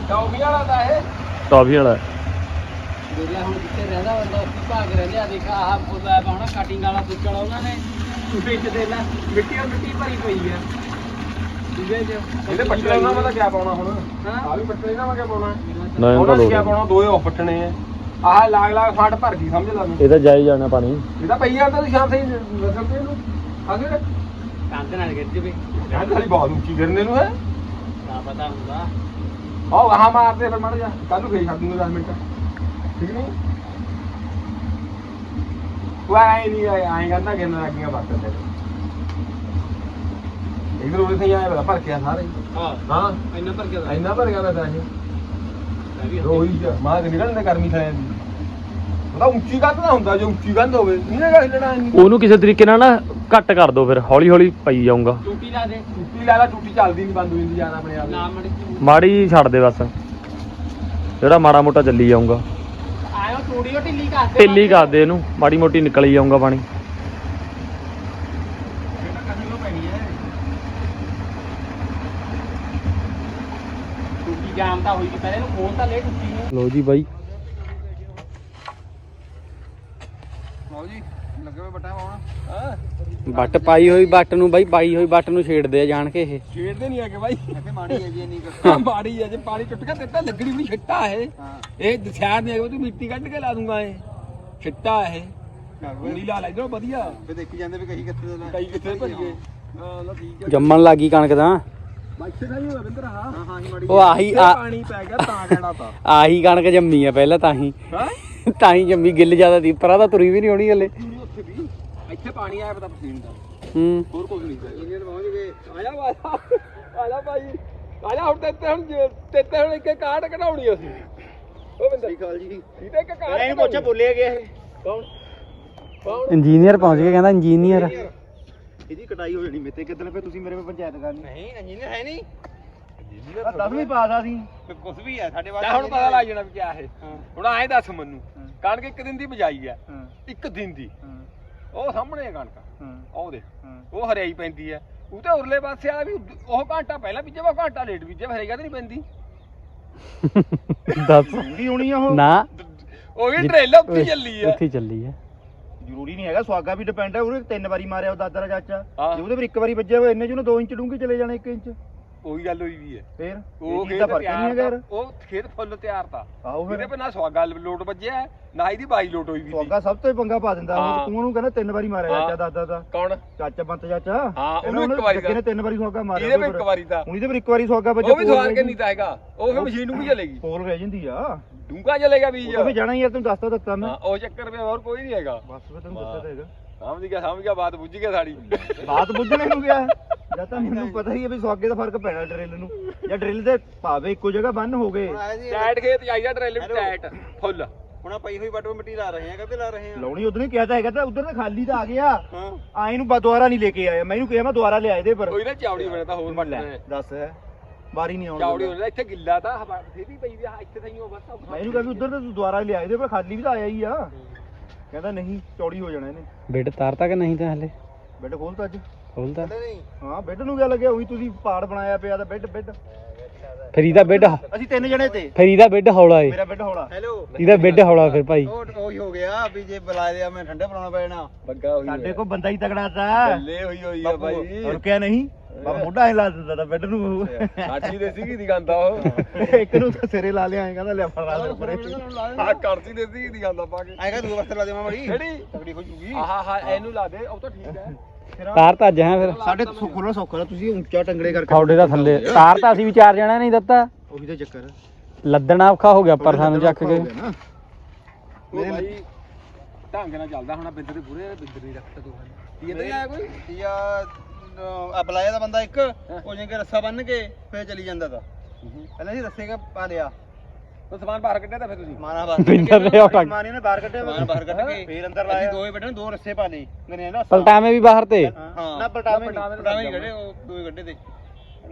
S3: ਟੌਪੀ ਵਾਲਾ ਤਾਂ ਇਹ।
S4: ਟੌਫੀ ਵਾਲਾ।
S1: ਦੇਖ ਲੈ ਹੁਣ ਕਿੱਥੇ ਰਹਿੰਦਾ ਬੰਦਾ ਉੱਥੇ ਭਾਗ ਰਹਿੰਦਾ ਦੇਖ ਆਹ ਉਹਦਾ ਪਾਉਣਾ ਕਟਿੰਗ ਵਾਲਾ ਸੁੱਚ ਵਾਲਾ ਉਹਨਾਂ ਨੇ। ਵਿੱਚ ਦੇ ਲੈ ਮਿੱਟੀ ਔਰ ਮਿੱਟੀ ਭਰੀ ਪਈ ਆ ਦੂਜੇ ਚ
S3: ਇਹਦੇ ਪੱਟੇ ਉਹਨਾਂ ਮੈਂ ਤਾਂ ਕਿਆ ਪਾਉਣਾ ਹੁਣ?
S1: ਹਾਂ।
S3: ਆ ਵੀ ਪੱਟੇ ਇਹਨਾਂ ਮੈਂ ਕਿਆ ਪਾਉਣਾ?
S4: ਨਾ
S3: ਉਹਨਾਂ ਨੇ ਕਿਆ ਪਾਉਣਾ? ਦੋਏ ਉਹ ਪੱਟਣੇ ਆ ਆਹ ਲਾਗ ਲਾਗ ਫਾਟ ਭਰ ਗਈ ਸਮਝ ਲਾ
S4: ਇਹ ਤਾਂ ਜਾਈ ਜਾਣਾ ਪਾਣੀ।
S3: ਇਹਦਾ ਪਈ ਜਾਂਦਾ ਸੀ ਸ਼ਾਮ ਸਹੀ ਨਸਲ ਤੇ ਇਹਨੂੰ ਅਗਰ
S1: ਕੰਧ ਨਾਲ ਗਿਰ ਜਵੇ।
S3: ਕਹਿੰਦਾ ਸਾਲੀ ਬਹੁਤ ਉੱਚੀ ਗਿਰਨੇ ਨੂੰ ਹੈ।
S1: ਨਾ ਪਤਾ ਹੁੰਦਾ।
S3: ਆਹ ਆਹ ਮਾਰਦੇ ਫਿਰ ਮੜ ਜਾ ਕੱਲ ਨੂੰ ਫੇਰ ਛੱਡ ਦੂੰਗਾ 10 ਮਿੰਟ। ਠੀਕ ਨਹੀਂ? ਆਏ ਨਹੀਂ ਆਏ ਆਏ ਕਹਿੰਦਾ ਕਿ ਨਾ ਲੱਗੀਆਂ ਬਾਤਾਂ ਤੇ ਇਧਰ ਉਰੇ ਸੇ ਆਏ ਬੜਾ ਭਰ ਕੇ ਆ ਸਾਰੇ। ਹੀ।
S1: ਹਾਂ? ਇੰਨਾ ਭਰ ਗਿਆ
S3: ਇੰਨਾ ਭਰ ਗਿਆ ਤਾਂ ਇਹ ਰੋਹੀ ਮਾਂ ਨਿਕਲਣ ਦੇ ਗਰਮੀ ਥਾਂ ਦੀ। ਉਹਦਾ ਉੱਚੀ ਕੰਧ ਦਾ ਹੁੰਦਾ ਜੋ ਉੱਚੀ ਕੰਧ ਹੋਵੇ। ਇਹਨੇ ਕਾ ਹਿੱਲਣਾ ਇੰਨੀ।
S4: ਉਹਨੂੰ ਕਿਸੇ ਤਰੀਕੇ ਨਾਲ ਨਾ ਘੱਟ ਕਰ ਦੋ ਫਿਰ ਹੌਲੀ ਹੌਲੀ ਪਈ ਜਾਊਗਾ।
S1: ਟੂਟੀ ਲਾ ਦੇ।
S3: ਟੁੱਟੀ ਲਾ ਲਾ ਟੁੱਟੀ ਚੱਲਦੀ ਨਹੀਂ ਬੰਦ ਹੋ ਜਾਂਦੀ ਜ਼ਿਆਦਾ ਆਪਣੇ ਆਪ।
S1: ਨਾ
S3: ਹੀ।
S1: ਮੜੀ
S4: ਛੱਡ ਦੇ ਬਸ। ਜਿਹੜਾ ਮਾੜਾ ਮੋਟਾ ਚੱਲੀ ਜਾਊਗਾ।
S1: ਆਇਓ ਢਿੱਲੀ ਕਰ ਦੇ।
S4: ਢਿੱਲੀ ਕਰ ਦੇ ਇਹਨੂੰ ਮਾੜੀ ਮੋਟੀ ਨਿਕਲ ਹੀ ਜਾਊਗਾ ਪਾਣੀ।
S3: ਇਹ ਤਾਂ ਕਦੀ ਨੂੰ ਪੈਣੀ ਹੈ
S1: ਟੂਟੀ ਜਾਮ ਤਾਂ ਹੋਈ ਸੀ ਪਹਿਲੇ ਇਹਨੂੰ ਖੋਲ ਤਾਂ ਲੈ ਟੂਟੀ ਨੂੰ।
S4: ਲੋ ਜੀ ਬਾਈ
S2: ਲਓ ਜੀ ਹੋਏ ਬਟਾ ਪਾਉਣਾ
S3: ਹਾਂ।
S1: ਬੱਟ ਪਾਈ ਹੋਈ ਬੱਟ ਨੂੰ ਬਾਈ ਪਾਈ ਹੋਈ ਬੱਟ ਨੂੰ ਛੇੜਦੇ ਆ ਜਾਣ ਕੇ ਇਹ।
S3: ਛੇੜਦੇ ਨਹੀਂ ਆ ਕਿ ਬਾਈ।
S2: ਇੱਥੇ ਮਾੜੀ ਹੈ ਜੀ ਇੰਨੀ ਕੁ।
S3: ਹਾਂ ਮਾੜੀ ਹੈ ਜੇ ਪਾਣੀ ਟੁੱਟ ਗਿਆ ਤੇ ਤਾਂ ਲੱਗਣੀ ਵੀ ਛਿੱਟਾ ਇਹ।
S2: ਹਾਂ।
S3: ਇਹ ਦਸਿਆਰ ਨਹੀਂ ਹੈਗਾ ਤੂੰ ਮਿੱਟੀ ਕੱਢ ਕੇ ਲਾ ਦੂੰਗਾ ਇਹ। ਛਿੱਟਾ ਇਹ। ਗੋਲੀ ਲਾ ਲੈ ਇਧਰੋਂ ਵਧੀਆ।
S2: ਫੇ ਦੇਖੀ ਜਾਂਦੇ ਵੀ ਕਹੀ ਕਿੱਥੇ ਦਾ
S3: ਕਈ ਕਿੱਥੇ ਹਾਂ। ਠੀਕ ਹੈ।
S1: ਜੰਮਣ ਲੱਗੀ ਕਣਕ ਤਾਂ।
S3: ਮਾਈਥੇ ਦਾ ਹੀ ਬਿੰਦਰ ਹਾਂ।
S2: ਹਾਂ ਹਾਂ ਮਾੜੀ
S1: ਉਹ ਆਹੀ
S3: ਪਾਣੀ ਪੈ ਗਿਆ ਤਾਂ ਕਹਿਣਾ ਤਾਂ।
S1: ਆਹੀ ਕਣਕ ਜੰਮੀ ਆ ਪਹਿਲਾਂ ਤਾਂ ਹੀ।
S3: ਹਾਂ।
S1: ਤਾਂ ਹੀ ਜੰਮੀ ਗਿੱਲ ਜ਼ਿਆਦਾ ਦੀ ਪਰਾਂ ਤਾਂ ਤੁਰੀ ਵੀ ਨਹੀਂ ਹੋਣੀ ਹਲੇ।
S3: ਇੱਥੇ ਪਾਣੀ ਆਇਆ ਪਤਾ ਪਸੀਨ ਦਾ।
S1: ਹੂੰ।
S3: ਹੋਰ ਕੁਝ ਨਹੀਂ ਚਾਹੀਦਾ।
S2: ਇੰਜਨ ਪਹੁੰਚ ਗਏ
S3: ਆਇਆ ਵਾਲਾ ਆਇਆ ਭਾਈ। ਆਇਆ ਹੁਣ ਤੇ ਹੁਣ ਤੇ ਤੇ ਹੁਣ ਇੱਕ ਕਾਰਡ ਕਢਾਉਣੀ ਅਸੀਂ। ਉਹ ਬਿੰਦਰ
S2: ਠੀਕ ਹਾਲ ਜੀ।
S3: ਇਹਦੇ ਇੱਕ ਕਾਰਡ
S2: ਇਹਨੂੰ ਪੁੱਛ ਗਿਆ ਇਹ।
S3: ਕੌਣ? ਕੌਣ?
S1: ਇੰਜੀਨੀਅਰ ਪਹੁੰਚ ਗਿਆ ਕਹਿੰਦਾ ਇੰਜੀਨੀਅਰ
S2: ਇਹਦੀ ਕਟਾਈ ਹੋ ਜਾਣੀ ਮੇਤੇ ਕਿੱਦਣ ਫੇ ਤੁਸੀਂ ਮੇਰੇ ਕੋਲ ਪੰਚਾਇਤ ਕਰਨੀ?
S5: ਨਹੀਂ ਇੰਜੀਨੀਅਰ ਹੈ ਨਹੀਂ।
S2: ਆ 10ਵੀਂ ਪਾਸ ਆ ਸੀ।
S5: ਕੁਝ ਵੀ ਹੈ ਸਾਡੇ
S3: ਲੈ ਹੁਣ ਪਤਾ ਲੱਗ ਜਾਣਾ ਵੀ ਕਿਆ ਇਹ।
S2: ਹਾਂ।
S3: ਹੁਣ ਐਂ ਦੱਸ ਮੈਨੂੰ। ਕਣਕ ਇੱਕ ਦਿਨ ਦੀ ਬਜਾਈ ਹੈ
S2: ਹਾਂ।
S3: ਇੱਕ ਦਿਨ ਦੀ। ਉਹ ਸਾਹਮਣੇ ਹੈ ਕਣਕ।
S2: ਹਾਂ।
S3: ਉਹ ਦੇ
S2: ਹਾਂ।
S3: ਉਹ ਹਰਿਆਈ ਪੈਂਦੀ ਹੈ ਉਹ ਤੇ ਉਰਲੇ ਪਾਸੇ ਆ ਵੀ ਉਹ ਘੰਟਾ ਪਹਿਲਾਂ ਬੀਜੇ ਵਾ ਘੰਟਾ ਲੇਟ ਬੀਜੇ ਹਰਿਆਈ ਕਦੇ ਨਹੀਂ ਪੈਂਦੀ।
S1: ਦੱਸ।
S2: ਕੀ ਹੋਣੀ ਆ ਉਹ।
S1: ਨਾ।
S3: ਉਹ ਵੀ ਟ੍ਰੇਲ ਉੱਥੇ ਚੱਲੀ ਹੈ
S1: ਉੱਥੇ ਹੀ ਚੱਲੀ ਹੈ
S2: ਜ਼ਰੂਰੀ ਨਹੀਂ ਹੈਗਾ ਸਵਾਗਾ ਵੀ ਡਿਪੈਂਡ ਹੈ ਉਹਨੇ ਤਿੰਨ ਵਾਰੀ ਮਾਰਿਆ ਉਹ ਦਾਦਾ ਦਾ ਚਾਚਾ।
S3: ਹਾਂ।
S2: ਜੇ ਉਹਦੇ ਪਰ ਇੱਕ ਵਾਰੀ ਵੱਜਿਆ ਹੋਇਆ ਇੰਨੇ ਚ ਉਹਨੂੰ 2 ਇੰਚ ਡੂੰਘੇ ਚਲੇ ਜਾਣੇ 1 ਇੰਚ।
S3: ਉਹੀ ਗੱਲ ਹੋਈ ਵੀ ਹੈ।
S2: ਫੇਰ?
S3: ਉਹ
S2: ਇਹ ਚੀਜ਼ ਦਾ
S3: ਖੇਤ
S2: ਫ਼ਰਕ ਹੀ ਨਹੀਂ ਹੈਗਾ
S3: ਤਿਆਰ
S2: ਯਾਰ
S3: ਤਾਂ- ਉਹ ਖੇਤ ਫੁੱਲ ਤਿਆਰ ਤਾਂ।
S2: ਆਹੋ
S3: ਇਹਦੇ
S2: ਫਿਰ।
S3: ਪਰ ਨਾ ਸਵਾਗਾ ਲੋਟ ਵੱਜਿਆ ਹੈ, ਨਾ ਇਹਦੀ ਬਾਈ ਲੋਟ ਹੋਈ ਵੀ ਸੀ।
S2: ਸਵਾਗਾ ਸਭ ਤੋਂ ਹੀ ਪੰਗਾ ਪਾ ਦਿੰਦਾ।
S3: ਹਾਂ।
S2: ਤੂੰ ਉਹਨੂੰ ਕਹਿੰਦਾ ਤਿੰਨ ਵਾਰੀ ਮਾਰਿਆ
S3: ਹਾਂ।
S2: ਚਾਚਾ ਦਾਦਾ ਦਾ।
S3: ਕੌਣ?
S2: ਚਾਚਾ ਬੰਤ ਚਾਚਾ।
S3: ਹਾਂ, ਉਹਨੂੰ ਇੱਕ ਵਾਰੀ
S2: ਨੇ ਤਿੰਨ ਵਾਰੀ ਸਵਾਗਾ ਮਾਰਿਆ।
S3: ਇਹਦੇ
S2: ਉਹਦੇ।
S3: ਇੱਕ ਵਾਰੀ ਤਾਂ।
S2: ਹੁਣ ਇਹਦੇ ਪਰ ਇੱਕ ਵਾਰੀ ਸਵਾਗਾ ਵੱਜਿਆ
S3: ਉਹ ਵੀ ਸਵਾਰ ਕੇ। ਨਹੀਂ ਤਾਂ ਹੈਗਾ? ਉਹ ਫਿਰ ਮਸ਼ੀਨ ਨੂੰ ਵੀ ਚਲੇਗੀ।
S2: ਪੋਲ ਰਹਿ ਜਾਂਦੀ ਆ।
S3: ਡੂੰਗਾ ਚਲੇਗਾ ਬੀਜ
S2: ਉਹ ਤਾਂ ਫੇ ਜਾਣਾ ਹੀ ਯਾਰ ਤੈਨੂੰ ਦੱਸਤਾ ਦਿੱਤਾ ਮੈਂ।
S3: ਹਾਂ ਉਹ ਚੱਕਰ ਵਿੱਚ ਹੋਰ ਕੋਈ ਨਹੀਂ ਹੈਗਾ।
S2: ਬਸ ਫੇ ਤੈਨੂੰ ਦੱਸਿਆ ਤਾਂ ਹੈਗਾ।
S3: ਸਮਝ ਗਿਆ ਸਮਝ ਗਿਆ ਬਾਤ ਬੁੱਝ ਗਿਆ ਸਾਡੀ
S2: ਬਾਤ ਬੁੱਝਣੇ ਨੂੰ ਗਿਆ? ਜਾਂ ਤਾਂ ਮੈਨੂੰ ਪਤਾ ਹੀ ਹੈ ਵੀ ਸਵਾਗੇ ਦਾ ਫ਼ਰਕ ਪੈਣਾ ਡਰਿਲ ਨੂੰ। ਜਾਂ ਡਰਿਲ ਦੇ ਭਾਵੇਂ ਇੱਕੋ ਜਗ੍ਹਾ ਬੰਨ ਹੋ ਗਏ
S3: ਟਾਇਟ ਖੇਤ ਚਾਹੀਦਾ ਟਰੇਲੇ ਵਿੱਚ ਟਾਇਟ ਫੁੱਲ।
S5: ਹੁਣ ਪਈ ਹੋਈ ਬਟੋ ਮਿੱਟੀ ਲਾ ਰਹੇ ਆ ਕਦੇ ਲਾ ਰਹੇ
S2: ਲਾਉਣੀ ਉਧਰ ਹੀ ਕਿਹਾ ਤਾਂ ਹੈਗਾ ਤਾਂ ਉਧਰ ਤਾਂ ਖਾਲੀ ਤਾਂ ਆ ਗਿਆ।
S5: ਹਾਂ।
S2: ਆਏ ਨੂੰ ਬਾ ਦੁਆਰਾ ਨਹੀਂ ਲੈ ਕੇ ਆਇਆ। ਮੈਨੂੰ ਕਿਹਾ ਮੈਂ ਦੁਆਰਾ ਲਿਆ ਇਹਦੇ ਪਰ।
S3: ਕੋਈ ਨਾ ਚਾਵੜੀ ਬਣੇ ਤਾਂ ਹੋਰ ਵੱਟ
S2: ਲੈ ਦੱਸ ਹੈ ਵਾਰੀ ਨਹੀਂ ਆਉਣ
S3: ਚਾਵੜੀ। ਹੋਣਾ ਇੱਥੇ ਗਿੱਲਾ ਤਾਂ ਫੇਰ ਵੀ ਪਈ ਵੀ ਆ, ਇੱਥੇ ਤਾਂ ਹੀ ਉਹ ਬਸ
S2: ਮੈਂ ਇਹਨੂੰ ਕਿਹਾ ਵੀ ਉਧਰ ਤਾਂ ਦੁਆਰਾ ਲਿਆ ਇਹਦੇ ਪਰ ਖਾਲੀ ਵੀ ਤਾਂ ਆਇਆ ਹੀ ਆ। ਕਹਿੰਦਾ ਨਹੀਂ ਚੌੜੀ ਹੋ ਜਾਣਾ ਇਹਨੇ।
S1: ਬੈੱਡ ਤਾਰਤਾ ਕਿ ਨਹੀਂ ਤਾਂ ਹਲੇ?
S2: ਬੈੱਡ ਖੋਲਤਾ ਅੱਜ।
S1: ਖੋਲਦਾ
S5: ਨਹੀਂ।
S2: ਹਾਂ ਬੈੱਡ ਨੂੰ ਕਿਆ ਲੱਗਿਆ? ਉਹੀ ਤੁਸੀਂ ਪਾੜ ਬਣਾਇਆ ਪਿਆ ਤਾਂ ਬੈੱਡ ਬੈੱਡ।
S1: ਫਿਰ ਇਹਦਾ ਬੈੱਡ
S2: ਅਸੀਂ ਤਿੰਨ ਜਣੇ ਤੇ।
S1: ਫਿਰ ਇਹਦਾ ਬੈੱਡ ਹੌਲਾ ਏ।
S2: ਮੇਰਾ ਬੈੱਡ ਹੌਲਾ।
S5: ਹੈਲੋ
S1: ਇਹਦਾ ਬੈੱਡ ਹੌਲਾ ਫਿਰ ਭਾਈ।
S5: ਉਹ ਉਹੀ ਹੋ ਗਿਆ ਵੀ ਜੇ ਬੁਲਾ ਲਿਆ ਮੈਂ ਠੰਡੇ ਬਣਾਉਣਾ ਪੈਣਾ
S3: ਬੱਗਾ ਹੋਈ
S2: ਸਾਡੇ ਕੋਲ ਬੰਦਾ ਹੀ ਤਗੜਾ ਤਾ।
S3: ਲੈ ਹੋਈ ਹੋਈ ਆ ਬਾਈ
S2: ਰੁਕਿਆ ਨਹੀਂ। ਬਾਬਾ ਮੋਢਾ ਹੀ ਲਾ ਦਿੰਦਾ ਤਾਂ ਬੈੱਡ ਨੂੰ।
S3: ਸਾਡੀ ਦੇ ਸੀਗੀ ਦੀ ਗੰਦਾ ਉਹ।
S2: ਇੱਕ ਨੂੰ ਤਾਂ ਸਿਰੇ ਲਾ ਲਿਆ ਐਂ ਕਹਿੰਦਾ ਲੈ ਫੜ ਲਾ ਉੱਪਰ।
S3: ਆ ਕਰਸੀ ਦੇ। ਸੀਗੀ ਦੀ ਗੰਦਾ ਪਾ ਕੇ।
S5: ਆਏਗਾ ਦੂਏ ਵਾਸਤੇ ਲਾ ਦੇਵਾਂ ਮੜੀ।
S3: ਕਿਹੜੀ?
S5: ਤਕੜੀ ਹੋ ਜੂਗੀ।
S3: ਆਹਾ ਹਾ ਇਹਨੂੰ ਲਾ ਦੇ ਉਹ ਤਾਂ ਠੀਕ ਹੈ।
S1: ਤਾਰ ਤਾਂ ਅੱਜ ਹੈ ਫਿਰ।
S2: ਸਾਡੇ ਖੋਲਣਾ ਸੌਖਾ ਤੁਸੀਂ ਉੱਚਾ ਟੰਗੜੇ ਕਰਕੇ
S1: ਖੌਡੇ ਦਾ ਥੱਲੇ। ਤਾਰ ਤਾਂ ਅਸੀਂ ਵੀ ਚਾਰ ਜਣਾ ਨਹੀਂ ਦਿੱਤਾ।
S2: ਉਹੀ ਤਾਂ ਚੱਕਰ
S1: ਲੱਦਣਾ ਔਖਾ ਹੋ ਗਿਆ ਪਰ ਸਾਨੂੰ ਚੱਕ ਕੇ।
S3: ਢੰਗ ਨਾਲ ਚੱਲਦਾ ਹੁਣ ਬਿੰਦਰ ਦੇ ਪੂਰੇ ਬਿੰਦਰ ਨਹੀਂ ਰੱਖਦਾ ਤੂੰ ਕੀ ਆਇਆ ਕੋਈ?
S5: ਕੀ ਆ ਆ ਬੁਲਾਇਆ ਦਾ ਬੰਦਾ ਇੱਕ ਉਹ ਜਿੰਕੇ ਰੱਸਾ ਬੰਨ ਕੇ ਫੇਰ ਚਲੀ ਜਾਂਦਾ ਤਾ। ਪਹਿਲਾਂ ਸੀ ਰੱਸੇ ਕਾ ਪਾ ਲਿਆ।
S3: ਉਹ ਸਮਾਨ ਬਾਹਰ ਕੱਢਿਆ ਤਾਂ ਫਿਰ ਤੁਸੀਂ?
S5: ਮਾਨਾ ਬਾਹਰ
S1: ਬਿੰਦਰ ਨੇ ਉਹ ਟੱਕ
S2: ਮਾਨੀ ਨੇ ਬਾਹਰ ਕੱਢਿਆ
S5: ਬਾਹਰ ਕੱਢ ਕੇ
S2: ਫੇਰ ਅੰਦਰ
S5: ਅਸੀਂ
S2: ਲਾਇਆ
S5: ਦੋਵੇਂ ਬੈਠੇ ਨੇ, ਦੋ ਰੱਸੇ ਪਾ ਲਏ। ਗਨੇ ਨਾ
S1: ਪਲਟਾਵੇਂ ਵੀ ਬਾਹਰ ਤੇ?
S5: ਹਾਂ।
S2: ਨਾ ਪਲਟਾਵੇਂ ਨਹੀਂ।
S5: ਪਲਟਾਵੇਂ ਨਹੀਂ ਕੱਢੇ ਉਹ ਦੋਵੇਂ ਕੱਢੇ ਤੇ।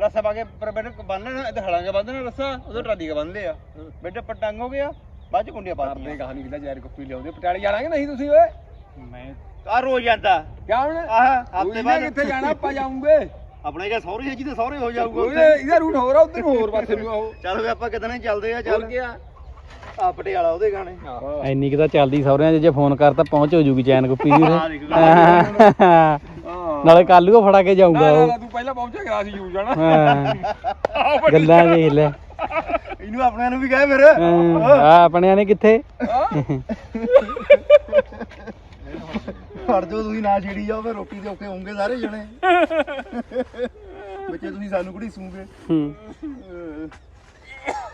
S5: ਰੱਸਾ ਪਾ ਕੇ ਪਰ ਬੈਠ ਬੰਨਣਾ ਇੱਥੇ ਹਲਾਂਗੇ ਬੰਨਣਾ ਰੱਸਾ ਉਧਰ ਟਰਾਲੀ ਕਾ ਬੰਨ ਲਿਆ। ਬੈਠੇ ਪਟੰਗ ਹੋ ਗਿਆ ਬਾਅਦ ਚ ਕੁੰਡੀਆਂ ਪਾ ਦਿੱਤੀਆਂ
S3: ਕਹਾਣੀ ਕਿਦਾ ਯਾਰ ਕੁੱਪੀ ਲਿਆਉਂਦੇ ਪਟਿਆਲੇ ਜਾਣਾ ਕਿ ਨਹੀਂ ਤੁਸੀਂ ਓਏ?
S2: ਮੈਂ ਆ ਰੋਜ਼ ਜਾਂਦਾ।
S3: ਕਿਆ ਹੁਣ?
S2: ਆਹ
S3: ਹਫ਼ਤੇ
S2: ਬਾਅਦ
S3: ਕਿੱਥੇ ਜਾਣਾ? ਆਪਾਂ ਜਾਉਂਗੇ
S2: ਆਪਣੇ ਜੇ ਸਹੁਰੇ ਜੀ ਤੇ ਸਹੁਰੇ ਹੋ ਜਾਊਗਾ
S3: ਉਹਦੇ ਇਹਦਾ ਰੂਟ ਹੋਰ ਆ ਉਧਰ ਹੋਰ ਪਾਸੇ ਨੂੰ ਆਓ
S2: ਚੱਲ ਵੇ ਆਪਾਂ ਕਿਦਣੇ ਚੱਲਦੇ ਆ ਚੱਲ।
S3: ਕੀ ਆ?
S2: ਪਟਿਆਲਾ ਉਹਦੇ ਗਾਣੇ।
S1: ਐਨੀ ਕਿ ਤਾਂ ਚੱਲਦੀ ਸਹੁਰਿਆਂ 'ਚ ਜੇ ਫੋਨ ਕਰਤਾ ਪਹੁੰਚ ਹੋ ਜੂਗੀ ਚੈਨ ਕੁੱਪੀ ਦੀ ਨਾਲੇ ਕੱਲ ਨੂੰ ਫੜਾ ਕੇ ਜਾਊਗਾ ਉਹ।
S3: ਤੂੰ ਪਹਿਲਾਂ ਪਹੁੰਚਿਆ ਗਿਆ ਸੀ ਯੂ ਜਾਣਾ।
S1: ਹਾਂ। ਗੱਲਾਂ ਦੇਖ ਲੈ।
S2: ਇਹਨੂੰ ਆਪਣਿਆਂ ਨੂੰ ਵੀ ਕਹੇ ਫਿਰ।
S1: ਆ ਆਪਣਿਆਂ ਨੇ ਕਿੱਥੇ?
S2: ਫੜ ਜੋ ਤੁਸੀਂ ਨਾ ਛੇੜੀ ਜਾਓ ਫਿਰ ਰੋਟੀ ਦੇ ਔਖੇ ਹੋਣਗੇ ਸਾਰੇ ਜਣੇ। ਬੱਚੇ ਤੁਸੀਂ ਸਾਨੂੰ ਕੁੜੀ ਸੂਗੇ?
S1: ਹੂੰ।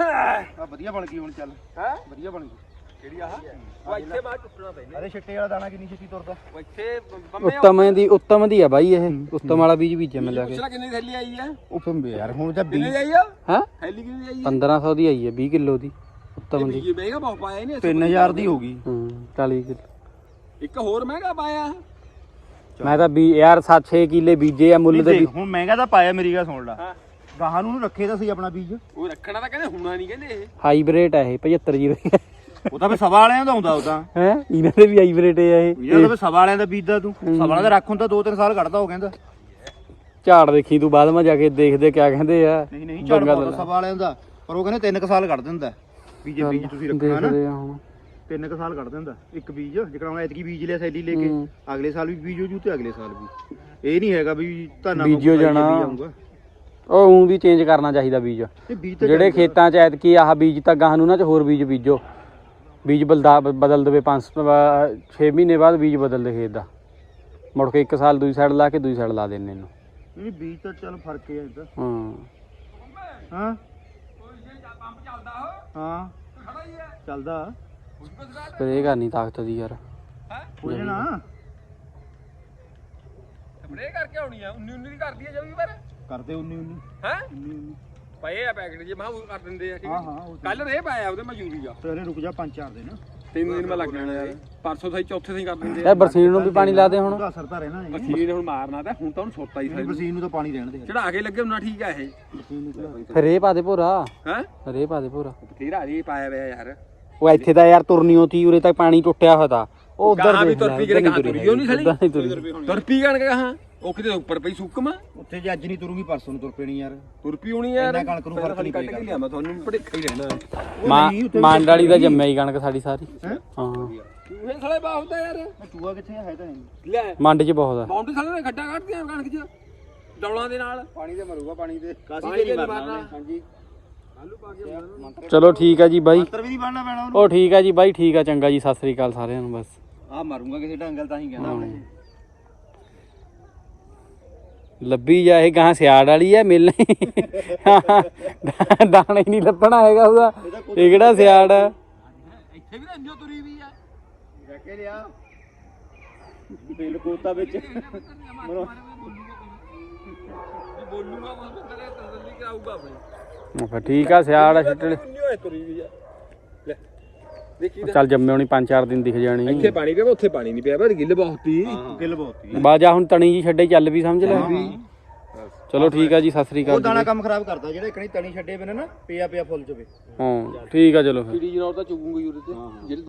S2: ਆ ਵਧੀਆ ਬਣ ਗਈ ਹੁਣ ਚੱਲ।
S3: ਹੈ?
S2: ਵਧੀਆ ਬਣ ਗਈ।
S3: ਕਿਹੜੀ ਆਹ? ਉਹ ਇੱਥੇ ਬਾਹਰ ਟੁੱਟਣਾ ਪੈਂਦਾ
S2: ਅਰੇ ਛਿੱਟੇ ਵਾਲਾ ਦਾਣਾ ਕਿੰਨੀ ਛੇਤੀ ਤੁਰਦਾ।
S3: ਉਹ ਇੱਥੇ ਬੰਮੇ
S1: ਉੱਤਮ ਦੀ ਉੱਤਮ ਦੀ ਆ ਬਾਈ ਇਹ। ਉੱਤਮ ਵਾਲਾ ਬੀਜ ਬੀਜਿਆ ਮੈਂ ਜਾ ਕੇ।
S3: ਪੁੱਛਣਾ ਕਿੰਨੀ ਥੈਲੀ ਆਈ ਆ?
S2: ਉਹ ਪੰਬੇ ਯਾਰ ਹੁਣ ਜਾਂ
S3: ਕਿੰਨੀ ਆਈ ਆ?
S1: ਹਾਂ?
S3: ਥੈਲੀ ਕਿੰਨੀ ਆਈ
S1: 1500 ਦੀ ਆਈ ਹੈ 20 ਕਿਲੋ ਦੀ। ਉੱਤਮ ਦੀ।
S3: ਇਹ ਮਹਿੰਗਾ ਬਹੁਤ ਪਾਇਆ ਇਹਨੇ
S2: 3000 ਦੀ ਹੋ ਗਈ।
S1: ਹੂੰ 40 ਕਿਲੋ।
S3: ਇੱਕ ਹੋਰ ਮਹਿੰਗਾ ਪਾਇਆ।
S1: ਮੈਂ ਤਾਂ ਵੀ ਯਾਰ 7-6 ਕਿੱਲੇ ਬੀਜੇ ਆ ਮੁੱਲ ਦੇ
S2: ਦੇਖ ਹੁਣ ਮਹਿੰਗਾ ਤਾਂ ਪਾਇਆ ਮੇਰੀ ਗੱਲ ਸੁਣ ਲੈ।
S3: ਹਾਂ।
S2: ਗਾਹਾਂ ਨੂੰ ਰੱਖੇ ਤਾਂ ਸੀ ਆਪਣਾ ਬੀਜ।
S3: ਉਹ ਰੱਖਣਾ ਤਾਂ ਕਹਿੰਦੇ ਹੁਣਾ ਨਹੀਂ ਕਹਿੰਦੇ ਇਹ।
S1: ਹਾਈਬ੍ਰਿਡ ਹੈ ਇਹ 75 ਜੀਰੋ
S2: ਉਹ ਤਾਂ ਫੇ ਸਵਾ ਵਾਲਿਆਂ ਦਾ ਆਉਂਦਾ ਉਹ ਤਾਂ।
S1: ਹੈ? ਇਹਨਾਂ ਦੇ ਵੀ ਹਾਈਬ੍ਰਿਡ ਹੈ ਇਹ।
S2: ਇਹ ਤਾਂ ਫੇ ਸਵਾ ਵਾਲਿਆਂ ਦਾ ਬੀਜਦਾ ਤੂੰ। ਸਵਾ ਵਾਲਿਆਂ ਦਾ ਰੱਖ ਹੁੰਦਾ 2-3 ਸਾਲ ਕੱਢਦਾ ਉਹ ਕਹਿੰਦਾ।
S1: ਝਾੜ ਦੇਖੀ ਤੂੰ ਬਾਅਦ ਮੈਂ ਜਾ ਕੇ ਦੇਖਦੇ ਕਿਆ ਕਹਿੰਦੇ ਆ।
S2: ਨਹੀਂ ਨਹੀਂ ਝੜ
S1: ਬੰਗਾ
S2: ਪਾਉਂਦਾ ਸਵਾ ਵਾਲਿਆਂ ਦਾ। ਪਰ ਉਹ ਕਹਿੰਦੇ 3 ਸਾਲ ਕੱਢ ਦਿੰਦਾ। ਬੀਜ ਬੀਜ ਤੁਸੀਂ ਰੱਖਣਾ ਨਾ।
S1: ਦੇਖਦੇ ਆ ਹੁਣ।
S2: 3 ਸਾਲ ਕੱਢ ਦਿੰਦਾ ਇੱਕ ਬੀਜ ਜਿਹੜਾ ਹੁਣ ਐਤਕੀ ਬੀਜ ਲਿਆ ਸੈਲੀ ਲੈ ਕੇ
S1: ਹੂੰ।
S2: ਅਗਲੇ ਸਾਲ ਵੀ ਬੀਜੋ ਜੂ ਤੇ ਅਗਲੇ ਸਾਲ ਵੀ। ਇਹ ਨਹੀਂ ਹੈਗਾ ਵੀ ਧਾਨਾ
S1: ਬੀਜਿਓ ਜਾਣਾ। ਉਹ ਉਂ ਵੀ ਚੇਂਜ ਕਰਨਾ ਚਾਹੀਦਾ ਬੀਜ।
S2: ਇਹ ਬੀਜ ਤਾਂ
S1: ਜਿਹੜੇ ਖੇਤਾਂ 'ਚ ਐਤਕੀ ਆਹ ਬੀਜ ਤਾਂ ਗਾਹਾਂ ਨੂੰ ਨਾ ਚ ਹੋਰ ਬੀਜ ਬੀਜੋ। ਬੀਜ ਬਲਦਾ ਬਦਲ ਦੇਵੇ 5 6 ਮਹੀਨੇ ਬਾਅਦ ਬੀਜ ਬਦਲ ਦੇ ਖੇਤ ਦਾ। ਮੁੜ ਕੇ ਇੱਕ ਸਾਲ ਦੂਜੀ ਸਾਈਡ ਲਾ ਕੇ ਦੂਜੀ ਸਾਈਡ ਲਾ ਦੇਣੇ ਇਹਨੂੰ।
S2: ਨਹੀਂ ਬੀਜ ਤਾਂ ਚੱਲ ਫ਼ਰਕ ਹੈ ਇਹਦਾ
S1: ਹਾਂ।
S2: ਹਾਂ? ਹਾਂ। ਚੱਲਦਾ।
S1: ਸਪਰੇ ਕਰਨੀ ਤਾਕਤ ਦੀ ਯਾਰ।
S2: ਹੋ। ਜਾਣਾ
S3: ਸਪਰੇ ਕਰਕੇ ਆਉਣੀ ਆ 19 19 ਦੀ ਕਰਦੀ ਆ ਜਮੀ ਪਰ
S2: ਕਰਦੇ 19 19
S3: ਹੈ?
S2: 19 19
S3: ਪਏ ਆ ਪੈਕਟ ਜੇ ਮੈਂ ਉਹ ਕਰ ਦਿੰਦੇ ਆ ਠੀਕ
S2: ਹਾਂ
S3: ਕੱਲ ਰੇ ਪਾਇਆ ਉਹਦੇ ਮੈਂ ਯੂਰੀਆ
S2: ਪਹਿਲੇ ਰੁਕ ਜਾ 5-4 ਦਿਨ।
S3: ਤਿੰਨ ਦਿਨ ਮੈਂ ਲੱਗ ਜਾਣਾ ਯਾਰ। ਪਰਸੋਂ ਥਾਈ ਚੌਥੇ ਥਾਈ ਕਰ ਦਿੰਦੇ
S1: ਯਾਰ ਬਰਸੀਨ ਨੂੰ ਵੀ ਪਾਣੀ ਲਾ ਦੇ ਹੁਣ।
S2: ਉਹਦਾ ਅਸਰ ਤਾਂ ਰਹਿਣਾ ਨਹੀਂ
S3: ਮਸੀਨ ਨੇ ਹੁਣ ਮਾਰਨਾ ਤਾਂ ਹੁਣ ਤਾਂ ਉਹਨੂੰ ਸੋਤਾ ਹੀ ਸਾਰੀ।
S2: ਬਰਸੀਨ ਨੂੰ ਤਾਂ ਪਾਣੀ ਰਹਿਣ ਦੇ
S3: ਚੜਾ ਕੇ ਲੱਗੇ ਉਹਨਾਂ ਠੀਕ ਆ ਇਹ।
S2: ਬਰਸੀਨ
S1: ਫਿਰ ਇਹ ਪਾ ਦੇ ਭੋਰਾ।
S3: ਹੈ?
S1: ਰੇ ਪਾ ਦੇ ਭੋਰਾ।
S3: ਬਥੇਰਾ ਰੇ ਪਾਇਆ ਹੋਇਆ ਯਾਰ।
S1: ਉਹ ਇੱਥੇ ਤਾਂ ਯਾਰ ਤੁਰਨੀਓ ਤੀ ਉਰੇ ਤੱਕ ਪਾਣੀ ਟੁੱਟਿਆ ਹੋਇਆ ਤਾ। ਉਹ ਉਧਰ
S3: ਵੀ ਤੁਰ ਪਈ ਕਿਹੜੇ ਗਾਹਾਂ ਤੁਰੀ ਉਹ ਨਹੀਂ ਸਾਲੀ
S1: ਨਹੀਂ ਤੁਰੀ।
S3: ਤੁਰ ਪਈ ਕਣਕ ਕਹਾਂ ਉਹ ਕਿਤੇ ਉੱਪਰ ਪਈ ਸੁੱਕਮਾ
S2: ਉੱਥੇ ਜੇ ਅੱਜ ਨਹੀਂ ਤੁਰੂਗੀ ਪਰਸੋਂ ਨੂੰ ਤੁਰ ਪੈਣੀ ਯਾਰ।
S3: ਤੁਰ ਪਈ ਹੋਣੀ ਯਾਰ।
S2: ਇੰਨਾ ਕਣਕ ਨੂੰ ਫ਼ਰਕ ਨਹੀਂ
S3: ਕੱਢ ਕੇ ਲਿਆ ਮੈਂ ਤੁਹਾਨੂੰ ਭੜੇਖਾ ਹੀ ਰਹਿਣਾ।
S1: ਮਾਂ ਮਾਂਡ ਵਾਲੀ ਦਾ ਜੰਮਿਆ ਹੀ ਕਣਕ ਸਾਡੀ ਸਾਰੀ।
S2: ਹੈਂ?
S3: ਇਹ ਸਾਲੇ ਬਾਹ ਹੁੰਦਾ ਯਾਰ।
S2: ਚੂਹਾ ਕਿੱਥੇ? ਹੈ ਤਾਂ
S3: ਲੈ।
S1: ਮੰਡ 'ਚ ਬਹੁਤ ਆ।
S3: ਬਾਉਂਡਰੀ ਸਾਲੇ ਨੇ ਖੱਡਾ ਕੱਢਦੀਆਂ ਕਣਕ 'ਚ। ਡੌਲਾਂ ਦੇ ਨਾਲ।
S2: ਪਾਣੀ ਤੇ ਮਰੂਗਾ ਪਾਣੀ ਤੇ। ਕਾਸੀ ਤੇ ਨਹੀਂ
S3: ਤੇ
S2: ਮਾਰਨਾ। ਹਾਂਜੀ।
S1: ਚਲੋ ਠੀਕ ਆ ਜੀ ਬਾਈ।
S2: ਮੰਤਰ ਵੀ ਨਹੀਂ ਬਣਨਾ ਪੈਣਾ ਉਹਨੂੰ।
S1: ਉਹ ਠੀਕ ਆ ਜੀ ਬਾਈ ਠੀਕ ਆ ਚੰਗਾ ਜੀ ਸਤਿ ਸ੍ਰੀ ਅਕਾਲ ਸਾਰਿਆਂ ਨੂੰ ਬਸ।
S2: ਆ ਮਾਰੂੰਗਾ ਕਿਸੇ ਢੰਗਲ ਤਾਂ ਹੀ ਕਹਿੰਦਾ ਉਹਨੇ।
S1: ਲੱਭੀ ਜਾ ਇਹ ਗਾਂ ਸਿਆੜ ਵਾਲੀ ਐ ਮਿਲ ਨਹੀਂ। ਦਾਣਾ ਹੀ ਨਹੀਂ ਲੱਭਣਾ ਹੈਗਾ ਉਹਦਾ। ਇਹ ਕਿਹੜਾ ਸਿਆੜ ਆ?
S3: ਇੱਥੇ ਵੀ ਤਾਂ ਇੰਜੋ ਤੁਰੀ ਵੀ ਆ।
S2: ਰੱਖੇ ਲਿਆ। ਬਿੱਲ ਕੋਤਾ ਵਿੱਚ।
S3: ਬੋਲੂਗਾ ਬਸ ਤੇਰੇ ਤਸੱਲੀ ਕਰਾਊਗਾ ਆਪਣੀ।
S1: ਫਿਰ ਠੀਕ ਆ ਸਿਆੜ ਆ ਛਿੱਟੜ।
S3: ਇੰਜੋ ਹੈ ਤੁਰੀ ਵੀ ਆ। ਲੈ ਦੇਖੀ
S1: ਚੱਲ ਜੰਮੇ ਹੋਣੀ ਪੰਜ ਚਾਰ ਦਿਨ ਦਿਖ ਜਾਣੀ।
S3: ਇੱਥੇ ਪਾਣੀ ਪਿਆ ਵਾ, ਉੱਥੇ ਪਾਣੀ ਨਹੀਂ ਪਿਆ ਪਰ ਗਿੱਲ ਬਹੁਤ
S2: ਗਿੱਲ ਬਹੁਤ ਹੀ
S1: ਬਾਜਾ ਹੁਣ ਤਣੀ ਜੀ ਛੱਡੇ ਚੱਲ ਵੀ ਸਮਝ ਲੈ। ਚਲੋ ਠੀਕ ਆ ਜੀ ਸਤਿ ਸ੍ਰੀ
S2: ਉਹ
S1: ਅਕਾਲ
S2: ਦਾਣਾ
S1: ਜੀ।
S2: ਕੰਮ ਖਰਾਬ ਕਰਦਾ ਜਿਹੜੇ ਕਣੀ ਤਣੀ ਛੱਡੇ ਪਏ ਨੇ ਪਿਆ ਪਿਆ ਫੁੱਲ ਚ ਵੇ।
S1: ਹਾਂ ਠੀਕ ਆ ਚਲੋ ਫਿਰ।
S3: ਕੀੜੀ ਜਨੌਰ ਤਾਂ ਚੁਗੂਗੀ ਉਰੇ ਤੇ। ਜਿਹੜੇ